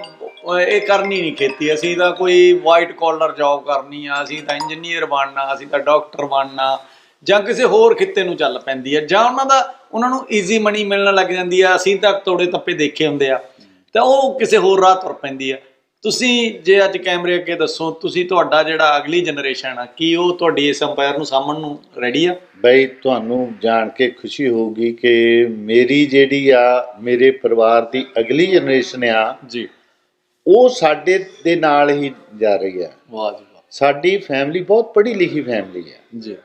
ਇਹ ਕਰਨੀ ਨਹੀਂ ਖੇਤੀ ਅਸੀਂ ਤਾਂ ਕੋਈ ਵਾਈਟ ਕਾਲਰ ਜੌਬ ਕਰਨੀ ਆ ਅਸੀਂ ਤਾਂ ਇੰਜੀਨੀਅਰ ਬਣਨਾ ਅਸੀਂ ਤਾਂ ਡਾਕਟਰ ਬਣਨਾ ਜਾਂ ਕਿਸੇ ਹੋਰ ਖਿੱਤੇ ਨੂੰ ਚੱਲ ਪੈਂਦੀ ਹੈ ਜਾਂ ਉਹਨਾਂ ਦਾ ਉਹਨਾਂ ਨੂੰ ਈਜ਼ੀ ਮਨੀ ਮਿਲਣ ਲੱਗ ਜਾਂਦੀ ਆ ਅਸੀਂ ਤਾਂ ਤੋੜੇ ਤੱਪੇ ਦੇਖੇ ਹੁੰਦੇ ਆ ਤਾਂ ਉਹ ਕਿਸੇ ਹੋਰ ਰਾਹ ਤੁਰ ਪੈਂਦੀ ਆ। ਤੁਸੀਂ ਜੇ ਅੱਜ ਕੈਮਰੇ ਅੱਗੇ ਦੱਸੋ ਤੁਸੀਂ ਤੁਹਾਡਾ ਜਿਹੜਾ ਅਗਲੀ ਜਨਰੇਸ਼ਨ ਆ ਕੀ ਉਹ ਤੁਹਾਡੀ ਇਸ ਅੰਪਾਇਰ ਨੂੰ ਸਾਹਮਣ ਨੂੰ ਰੈਡੀ ਆ? ਬਈ ਤੁਹਾਨੂੰ ਜਾਣ ਕੇ ਖੁਸ਼ੀ ਹੋਊਗੀ ਕਿ ਮੇਰੀ ਜਿਹੜੀ ਆ ਮੇਰੇ ਪਰਿਵਾਰ ਦੀ ਅਗਲੀ ਜਨਰੇਸ਼ਨ ਆ ਜੀ। ਉਹ ਸਾਡੇ ਦੇ ਨਾਲ ਹੀ ਜਾ ਰਹੀ ਆ ਵਾਹ ਜੀ ਵਾਹ। ਸਾਡੀ ਫੈਮਿਲੀ ਬਹੁਤ ਪੜ੍ਹੀ ਲਿਖੀ ਫੈਮਿਲੀ ਆ ਜੀ।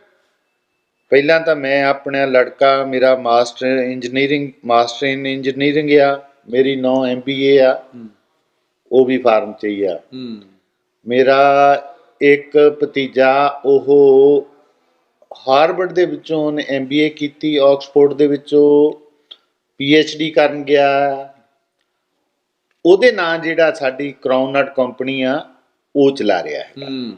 ਪਹਿਲਾਂ ਤਾਂ ਮੈਂ ਆਪਣਾ ਲੜਕਾ ਮੇਰਾ master engineering master in engineering ਆ ਮੇਰੀ ਨੌ ਐਮਬੀਏ ਆ। ਉਹ ਵੀ ਫਾਰਮ ਚ ਹੀ ਆ। ਮੇਰਾ ਇੱਕ ਭਤੀਜਾ ਉਹ ਹਾਰਵਰਡ ਦੇ ਵਿੱਚੋਂ ਐਮਬੀਏ ਕੀਤੀ ਆਕਸਫੋਰਡ ਦੇ ਵਿੱਚੋਂ ਪੀਐਚਡੀ ਕਰਨ ਗਿਆ। ਉਹਦੇ ਨਾਂ ਜਿਹੜਾ ਸਾਡੀ ਕਰਾਊਨ ਨਟ ਕੰਪਨੀ ਆ ਉਹ ਚਲਾ ਰਿਹਾ ਹੈ ਹੂੰ।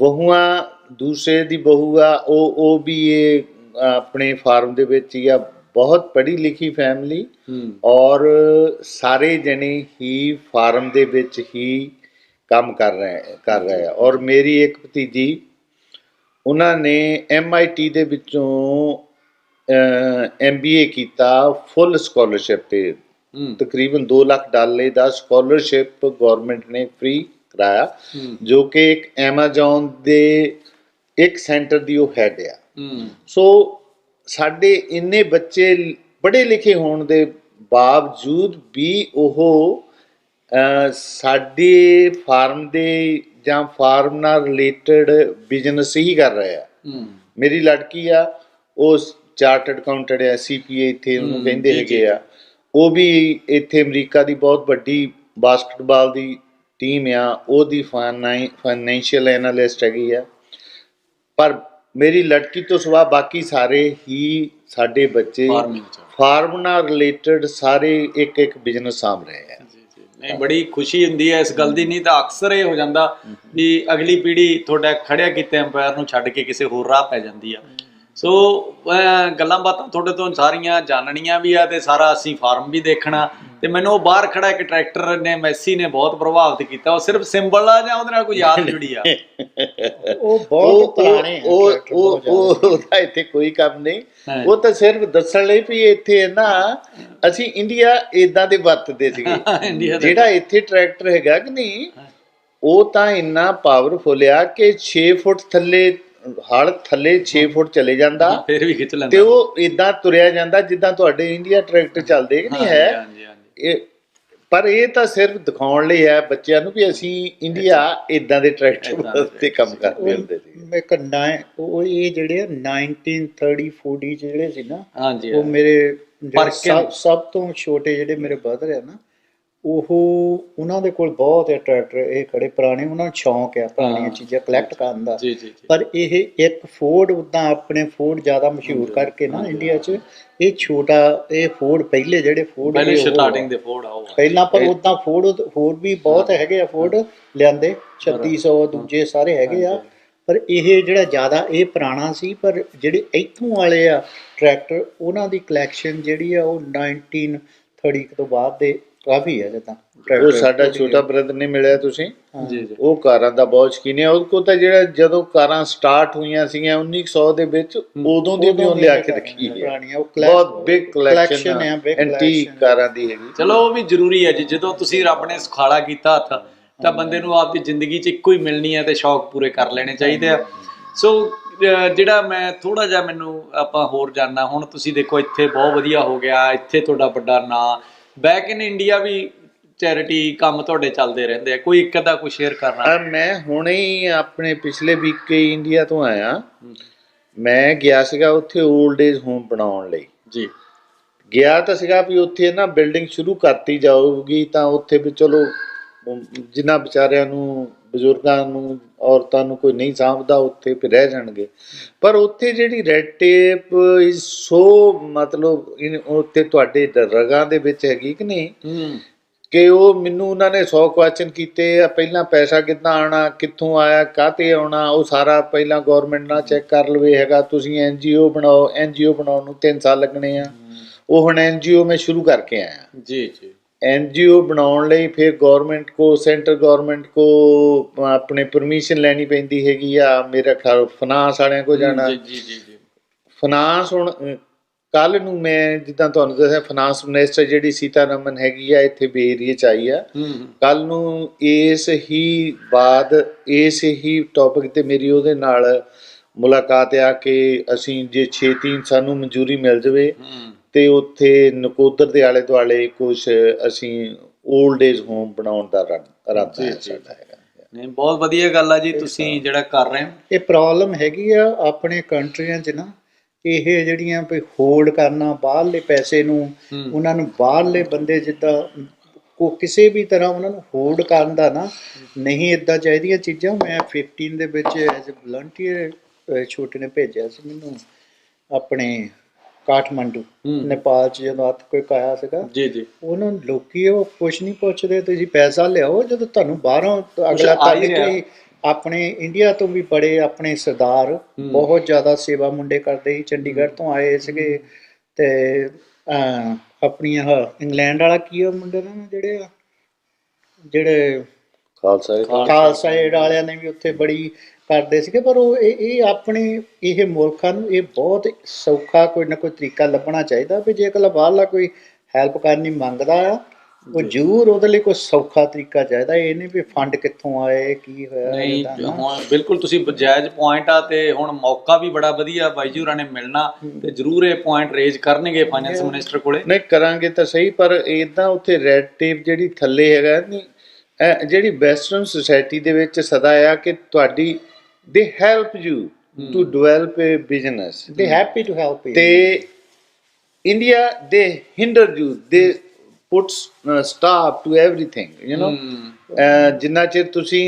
ਬਹੂਆਂ ਦੂਸਰੇ ਦੀ ਬਹੂ ਆ ਉਹ ਉਹ ਵੀ ਇਹ ਆਪਣੇ ਫਾਰਮ ਦੇ ਵਿੱਚ ਹੀ ਆ ਬਹੁਤ ਪੜ੍ਹੀ ਲਿਖੀ ਫੈਮਿਲੀ ਔਰ ਸਾਰੇ ਜਣੇ ਹੀ ਫਾਰਮ ਦੇ ਵਿੱਚ ਹੀ ਕੰਮ ਕਰ ਰਹੇ ਕਰ ਰਹੇ ਆ। ਔਰ ਮੇਰੀ ਇੱਕ ਭਤੀਜੀ ਉਹਨਾਂ ਨੇ MIT ਦੇ ਵਿੱਚੋਂ MBA ਕੀਤਾ ਫੁੱਲ ਸਕਾਲਰਸ਼ਿਪ ਤੇ ਤਕਰੀਬਨ 2 ਲੱਖ ਡਾਲਰ ਦਾ ਸਕਾਲਰਸ਼ਿਪ ਗਵਰਨਮੈਂਟ ਨੇ ਫ੍ਰੀ ਕਰਾਇਆ ਜੋ ਕਿ ਇੱਕ Amazon ਦੇ ਇੱਕ ਸੈਂਟਰ ਦੀ ਉਹ ਹੈਡ ਆ। ਸੋ ਸਾਡੇ ਇੰਨੇ ਬੱਚੇ ਪੜ੍ਹੇ ਲਿਖੇ ਹੋਣ ਦੇ ਬਾਵਜੂਦ ਵੀ ਉਹ ਸਾਡੇ ਫਾਰਮ ਦੇ ਜਾਂ ਫਾਰਮ ਨਾਲ ਰਿਲੇਟਡ ਬਿਜ਼ਨਸ ਹੀ ਕਰ ਰਹੇ ਆ। ਮੇਰੀ ਲੜਕੀ ਆ ਉਹ ਚਾਰਟਰਡ ਅਕਾਊਂਟੈਂਟ ਆ ਸੀਪੀਏ ਇੱਥੇ ਉਹਨੂੰ ਕਹਿੰਦੇ ਹੈਗੇ। ਆ। ਉਹ ਵੀ ਇੱਥੇ ਅਮਰੀਕਾ ਦੀ ਬਹੁਤ ਵੱਡੀ ਬਾਸਕਟਬਾਲ ਦੀ ਟੀਮ ਆ ਉਹਦੀ ਫਾਈਨੈਂਸ਼ੀਅਲ ਐਨਾਲਿਸਟ ਹੈਗੀ ਆ। ਪਰ ਮੇਰੀ ਲੜਕੀ ਤੋਂ ਸਿਵਾ ਬਾਕੀ ਸਾਰੇ ਹੀ ਸਾਡੇ ਬੱਚੇ ਫਾਰਮ ਨਾਲ ਰਿਲੇਟਡ ਸਾਰੇ ਇੱਕ ਇੱਕ ਬਿਜ਼ਨਸ ਸਾਂਭ ਰਹੇ ਆ। ਨਹੀਂ ਬੜੀ ਖੁਸ਼ੀ ਹੁੰਦੀ ਹੈ ਇਸ ਗੱਲ ਦੀ। ਨਹੀਂ ਤਾਂ ਅਕਸਰ ਇਹ ਹੋ ਜਾਂਦਾ ਵੀ ਅਗਲੀ ਪੀੜ੍ਹੀ ਤੁਹਾਡਾ ਖੜਿਆ ਕੀਤੇ ਅੰਪਾਇਰ ਨੂੰ ਛੱਡ ਕੇ ਕਿਸੇ ਹੋਰ ਰਾਹ ਪੈ ਜਾਂਦੀ ਆ। ਸੋ ਗੱਲਾਂ ਬਾਤਾਂ ਤੁਹਾਡੇ ਤੋਂ ਸਾਰੀਆਂ ਜਾਣਨੀਆਂ ਵੀ ਆ ਤੇ ਸਾਰਾ ਅਸੀਂ ਫਾਰਮ ਵੀ ਦੇਖਣਾ। ਤੇ ਮੈਨੂੰ ਉਹ ਬਾਹਰ ਖੜਾ ਇੱਕ ਟਰੈਕਟਰ ਨੇ ਮੈਸੀ ਨੇ ਬਹੁਤ ਪ੍ਰਭਾਵਿਤ ਕੀਤਾ। ਉਹ ਸਿਰਫ ਸਿੰਬਲ ਆ ਜਾਂ ਉਹਦੇ ਨਾਲ ਕੋਈ ਯਾਦ ਜੁੜੀ ਆ? ਉਹ ਬਹੁਤ ਪੁਰਾਣੇ ਆ ਉਹ ਉਹ ਉਹਦਾ ਇੱਥੇ ਕੋਈ ਕੰਮ ਨਹੀਂ। ਉਹ ਤਾਂ ਸਿਰਫ ਦੱਸਣ ਲਈ ਵੀ ਇੱਥੇ ਨਾ ਅਸੀਂ ਇੰਡੀਆ ਇਦਾਂ ਦੇ ਵਰਤਦੇ ਸੀਗੇ। ਦੇ। ਜਿਹੜਾ ਇੱਥੇ ਟਰੈਕਟਰ ਹੈਗਾ ਕਿ ਨਹੀਂ ਉਹ ਤਾਂ ਇੰਨਾ ਪਾਵਰਫੁਲ ਆ ਕਿ 6 ਫੁੱਟ ਥੱਲੇ ਹਲ ਥੱਲੇ 6 ਫੁੱਟ ਚਲੇ ਜਾਂਦਾ ਫਿਰ ਵੀ ਖਿੱਚ ਤੇ ਲੈਂਦਾ ਉਹ ਇਦਾਂ ਤੁਰਿਆ ਜਾਂਦਾ ਜਿੱਦਾਂ ਤੁਹਾਡੇ ਇੰਡੀਆ ਟਰੈਕਟਰ ਚੱਲਦੇ ਕਿ ਨਹੀਂ ਹੈ? ਹਾਂਜੀ ਹਾਂਜੀ। ਇਹ ਪਰ ਇਹ ਤਾਂ ਸਿਰਫ ਦਿਖਾਉਣ ਲਈ ਹੈ ਬੱਚਿਆਂ ਨੂੰ ਵੀ ਅਸੀਂ ਇੰਡੀਆ ਇਦਾਂ ਦੇ ਟਰੈਕਟਰ ਤੇ ਕੰਮ ਕਰਦੇ ਹੁੰਦੇ ਸੀ ਮੈਂ ਕੰਨਾ ਉਹ ਇਹ ਜਿਹੜੇ ਆ 1930 40 ਚ ਜਿਹੜੇ ਸੀ ਨਾ ਹਾਂਜੀ ਉਹ ਮੇਰੇ ਹੈ। ਸਭ ਤੋਂ ਛੋਟੇ ਜਿਹੜੇ ਮੇਰੇ ਬ੍ਰਦਰ ਆ ਨਾ ਉਹ ਉਹਨਾਂ ਦੇ ਕੋਲ ਬਹੁਤ ਹੈ ਟਰੈਕਟਰ ਇਹ ਖੜੇ ਪੁਰਾਣੇ ਉਹਨਾਂ ਨੂੰ ਸ਼ੌਂਕ ਆ ਪੁਰਾਣੀਆਂ ਹਾਂ। ਚੀਜ਼ਾਂ ਕਲੈਕਟ ਕਰਨ ਦਾ। ਪਰ ਇਹ ਇੱਕ ਫੋਰਡ ਉਦਾਂ ਆਪਣੇ ਫੋਰਡ ਜ਼ਿਆਦਾ ਮਸ਼ਹੂਰ ਕਰਕੇ ਨਾ ਇੰਡੀਆ 'ਚ ਇਹ ਛੋਟਾ ਇਹ ਫੋਰਡ ਪਹਿਲੇ ਜਿਹੜੇ ਫੋਰਡ ਪਹਿਲੇ ਸਟਾਰਟਿੰਗ ਦੇ ਫੋਰਡ ਆਓ ਪਹਿਲਾਂ ਪਰ ਉਦਾਂ ਫੋਰਡ ਹੋਰ ਵੀ ਬਹੁਤ ਹੈਗੇ ਆ ਫੋਰਡ ਲਿਆਂਦੇ 3600 ਦੂਜੇ ਸਾਰੇ ਹੈਗੇ ਆ। ਪਰ ਇਹ ਜਿਹੜਾ ਜ਼ਿਆਦਾ ਇਹ ਪੁਰਾਣਾ ਸੀ ਪਰ ਜਿਹੜੇ ਇੱਥੋਂ ਵਾਲੇ ਆ ਟਰੈਕਟਰ ਉਹਨਾਂ ਦੀ ਕਲੈਕਸ਼ਨ ਜਿਹੜੀ ਆ ਉਹ 1930 ਕੁ ਤੋਂ ਬਾਅਦ ਦੇ ਕਾਫੀ ਹੈ ਜਿੱਦਾਂ ਉਹ ਸਾਡਾ ਛੋਟਾ ਬ੍ਰਦਰ ਨੇ ਮਿਲਿਆ ਤੁਸੀਂ? ਜੀ ਜੀ। ਉਹ ਕਾਰਾਂ ਦਾ ਬਹੁਤ ਸ਼ੌਕੀਨ ਹੈ। ਉਹਦੇ ਕੋਲ ਤਾਂ ਜਿਹੜਾ ਜਦੋਂ ਕਾਰਾਂ ਸਟਾਰਟ ਹੋਈਆਂ ਸੀਗੀਆਂ 1900 ਦੇ ਵਿੱਚ ਉਦੋਂ ਦੀ ਵੀ ਉਹ ਲਿਆ ਕੇ ਰੱਖੀ ਹੈ। ਉਹ ਬਹੁਤ ਬਿਗ ਕਲੈਕਸ਼ਨ ਹੈ, ਐਂਟੀਕ। ਕਾਰਾਂ ਦੀ ਹੈਗੀ। ਚਲੋ ਉਹ ਵੀ ਜ਼ਰੂਰੀ ਹੈ ਜੀ। ਜਦੋਂ ਤੁਸੀਂ ਰੱਬ ਨੇ ਸੁਖਾਲਾ ਕੀਤਾ ਹੱਥ ਤਾਂ ਬੰਦੇ ਨੂੰ ਆਪਦੀ ਜ਼ਿੰਦਗੀ 'ਚ ਇੱਕੋ ਹੀ ਮਿਲਣੀ ਹੈ ਤੇ ਸ਼ੌਕ ਪੂਰੇ ਕਰ ਲੈਣੇ ਚਾਹੀਦੇ ਆ। ਸੋ ਜਿਹੜਾ ਮੈਂ ਥੋੜਾ ਜਿਹਾ ਮੈਨੂੰ ਆਪਾਂ ਹੋਰ ਜਾਨਣਾ ਹੁਣ ਤੁਸੀਂ ਦੇਖੋ ਇੱਥੇ ਬਹੁਤ ਵਧੀਆ ਹੋ ਗਿਆ। ਇੱਥੇ ਤੁਹਾਡਾ ਵੱਡਾ ਨਾਂ ਬੈਕ ਇਨ ਇੰਡੀਆ ਵੀ ਚੈਰਿਟੀ ਕੰਮ ਤੁਹਾਡੇ ਚੱਲਦੇ ਰਹਿੰਦੇ ਆ ਕੋਈ ਇੱਕ ਅੱਧਾ ਕੋਈ ਸ਼ੇਅਰ ਕਰਨਾ? ਮੈਂ ਹੁਣੇ ਹੀ ਆਪਣੇ ਪਿਛਲੇ ਵੀਕ ਕੇ ਇੰਡੀਆ ਤੋਂ ਆਇਆ। ਮੈਂ ਗਿਆ ਸੀਗਾ ਉੱਥੇ 올ਡ ਏਜ ਹੋਮ ਬਣਾਉਣ ਲਈ। ਜੀ। ਗਿਆ ਤਾਂ ਸੀਗਾ ਵੀ ਉੱਥੇ ਨਾ ਬਿਲਡਿੰਗ ਸ਼ੁਰੂ ਕਰਤੀ ਜਾਊਗੀ ਤਾਂ ਉੱਥੇ ਵੀ ਚਲੋ ਜਿਨ੍ਹਾਂ ਵਿਚਾਰਿਆਂ ਨੂੰ ਬਜ਼ੁਰਗਾਂ ਨੂੰ ਔਰਤਾਂ ਨੂੰ ਕੋਈ ਨਹੀਂ ਸਾਂਭਦਾ ਉੱਥੇ ਵੀ ਰਹਿ ਜਾਣਗੇ। ਪਰ ਉੱਥੇ ਜਿਹੜੀ ਰੈਡ ਟੇਪ ਇਜ਼ ਸੋ ਮਤਲਬ ਉੱਥੇ ਤੁਹਾਡੇ ਰਗਾਂ ਦੇ ਵਿੱਚ ਹੈਗੀ ਕਿ ਨਹੀਂ? ਕਿ ਉਹ ਮੈਨੂੰ ਉਹਨਾਂ ਨੇ 100 ਕੁਐਸਚਨ ਕੀਤੇ ਆ ਪਹਿਲਾਂ ਪੈਸਾ ਕਿੱਦਾਂ ਆਣਾ ਕਿੱਥੋਂ ਆਇਆ ਕਾਤੇ ਆਉਣਾ ਉਹ ਸਾਰਾ ਪਹਿਲਾਂ ਗਵਰਨਮੈਂਟ ਨਾਲ ਚੈੱਕ ਕਰ ਲਵੇ ਹੈਗਾ ਤੁਸੀਂ ਐਨਜੀਓ ਬਣਾਓ ਐਨਜੀਓ ਬਣਾਉਣ ਨੂੰ 3 ਸਾਲ ਲੱਗਣੇ ਆ। ਉਹ ਹੁਣ ਐਨਜੀਓ ਮੈਂ ਸ਼ੁਰੂ ਕਰਕੇ ਆਇਆ। ਜੀ ਜੀ। ਐਨਜੀਓ ਬਣਾਉਣ ਲਈ ਫਿਰ ਗਵਰਨਮੈਂਟ ਕੋ ਸੈਂਟਰ ਗਵਰਨਮੈਂਟ ਕੋ ਆਪਣੇ ਪਰਮਿਸ਼ਨ ਲੈਣੀ ਪੈਂਦੀ ਹੈਗੀ ਆ ਮੇਰਾ ਖਿਆਲ ਫਾਈਨਾਂਸ ਵਾਲਿਆਂ ਕੋ ਜਾਣਾ। ਜੀ ਜੀ ਜੀ ਜੀ। ਫਾਈਨਾਂਸ ਹੁਣ ਕੱਲ ਨੂੰ ਮੈਂ ਜਿੱਦਾਂ ਤੁਹਾਨੂੰ ਦੱਸਿਆ ਫਾਈਨਾਂਸ ਮਿਨਿਸਟਰ ਜਿਹੜੀ ਸੀਤਾਰਮਨ ਹੈਗੀ ਆ ਇੱਥੇ ਬੇ ਏਰੀਏ ਚ ਆਈ ਆ। ਕੱਲ ਨੂੰ ਇਸ ਹੀ ਬਾਅਦ ਇਸ ਹੀ ਟੌਪਿਕ ਤੇ ਮੇਰੀ ਉਹਦੇ ਨਾਲ ਮੁਲਾਕਾਤ ਆ ਕਿ ਅਸੀਂ ਜੇ ਛੇਤੀ ਸਾਨੂੰ ਮਨਜ਼ੂਰੀ ਮਿਲ ਜਾਵੇ ਤੇ ਉੱਥੇ ਨਕੋਦਰ ਦੇ ਆਲੇ ਦੁਆਲੇ ਕੁਝ ਅਸੀਂ 올ਡ ਏਜ ਹੋਮ ਬਣਾਉਣ ਦਾ ਇਰਾਦਾ ਹੈ। ਸਾਡਾ ਹੈਗਾ ਨਹੀਂ ਬਹੁਤ ਵਧੀਆ ਗੱਲ ਆ ਜੀ ਤੁਸੀਂ ਜਿਹੜਾ ਕਰ ਰਹੇ ਹੋ ਇਹ ਪ੍ਰੋਬਲਮ ਹੈਗੀ ਆ ਆਪਣੇ ਕੰਟਰੀਆਂ 'ਚ ਨਾ ਇਹ ਜਿਹੜੀਆਂ ਵੀ ਹੋਲਡ ਕਰਨਾ ਬਾਹਰਲੇ ਪੈਸੇ ਨੂੰ। ਉਹਨਾਂ ਨੂੰ ਬਾਹਰਲੇ ਬੰਦੇ ਜਿੱਦਾਂ ਕੋ ਕਿਸੇ ਵੀ ਤਰ੍ਹਾਂ ਉਹਨਾਂ ਨੂੰ ਹੋਲਡ ਕਰਨ ਦਾ ਨਾ ਨਹੀਂ ਇਦਾਂ ਚਾਹੀਦੀਆਂ ਚੀਜ਼ਾਂ ਮੈਂ 15 ਦੇ ਵਿੱਚ ਐਜ਼ ਅ ਵਲੰਟੀਅਰ ਛੋਟੇ ਨੇ ਭੇਜਿਆ ਸੀ ਮੈਨੂੰ ਆਪਣੇ ਕਾਠਮੰਡੂ। ਨੇਪਾਲ 'ਚ ਜਦੋਂ ਹੱਥ ਕੋਈ ਕਾਇਆ ਸੀਗਾ ਜੀ ਜੀ ਉਹਨਾਂ ਲੋਕੀ ਉਹ ਕੁਛ ਨਹੀਂ ਪੁੱਛਦੇ ਤੁਸੀਂ ਪੈਸਾ ਲਿਆਓ ਜਦੋਂ ਤੁਹਾਨੂੰ ਬਾਹਰੋਂ ਅਗਲਾ। ਕੋਈ ਆਪਣੇ ਇੰਡੀਆ ਤੋਂ ਵੀ ਬੜੇ ਆਪਣੇ ਸਰਦਾਰ ਬਹੁਤ ਜ਼ਿਆਦਾ ਸੇਵਾ ਮੁੰਡੇ ਕਰਦੇ ਸੀ ਚੰਡੀਗੜ੍ਹ ਤੋਂ ਆਏ ਸੀਗੇ ਤੇ ਆਪਣੀ ਇੰਗਲੈਂਡ ਵਾਲਾ ਕੀ ਆ ਮੁੰਡੇ ਨਾਂ ਜਿਹੜੇ ਜਿਹੜੇ ਖਾਲਸਾ ਏਡ। ਖਾਲਸਾ। ਏਡ ਵਾਲਿਆਂ ਨੇ ਵੀ ਉੱਥੇ ਬੜੀ ਕਰਦੇ ਸੀਗੇ ਪਰ ਉਹ ਇਹ ਇਹ ਆਪਣੇ ਇਹ ਮੁਲਕਾਂ ਨੂੰ ਇਹ ਬਹੁਤ ਸੌਖਾ ਕੋਈ ਨਾ ਕੋਈ ਤਰੀਕਾ ਲੱਭਣਾ ਚਾਹੀਦਾ ਵੀ ਜੇ ਅਗਲਾ ਬਾਹਰਲਾ ਕੋਈ ਹੈਲਪ ਕਰਨੀ ਮੰਗਦਾ ਆ ਉਹ ਜ਼ਰੂਰ ਉਹਦੇ ਲਈ ਕੋਈ ਸੌਖਾ ਤਰੀਕਾ ਚਾਹੀਦਾ। ਇਹ ਨਹੀਂ ਵੀ ਫੰਡ ਕਿੱਥੋਂ ਆਏ ਕੀ ਹੋਇਆ ਨਹੀਂ। ਹੁਣ ਬਿਲਕੁਲ ਤੁਸੀਂ ਜਾਇਜ਼ ਪੁਆਇੰਟ ਆ ਤੇ ਹੁਣ ਮੌਕਾ ਵੀ ਬੜਾ ਵਧੀਆ ਬਾਈ ਜੀ ਹੋਰਾਂ ਨੇ ਮਿਲਣਾ ਤੇ ਜਰੂਰ ਇਹ ਪੁਆਇੰਟ ਰੇਜ਼ ਕਰਨਗੇ ਫਾਈਨੈਂਸ ਮਿਨਿਸਟਰ ਕੋਲੇ। ਨਹੀਂ ਕਰਾਂਗੇ ਤਾਂ ਸਹੀ ਪਰ ਇਦਾਂ ਉੱਥੇ ਰੈਡ ਟੇਪ ਜਿਹੜੀ ਥੱਲੇ ਹੈਗਾ ਨਹੀਂ ਜਿਹੜੀ ਵੈਸਟਰਨ ਸੁਸਾਇਟੀ ਦੇ ਵਿੱਚ ਸਦਾ ਆ ਕਿ ਤੁਹਾਡੀ they help you to develop a business they happy to help you ਤੇ India they hinder you they puts stop to everything you know ਹੂੰ। ਜਿੰਨਾ ਚਿਰ ਤੁਸੀਂ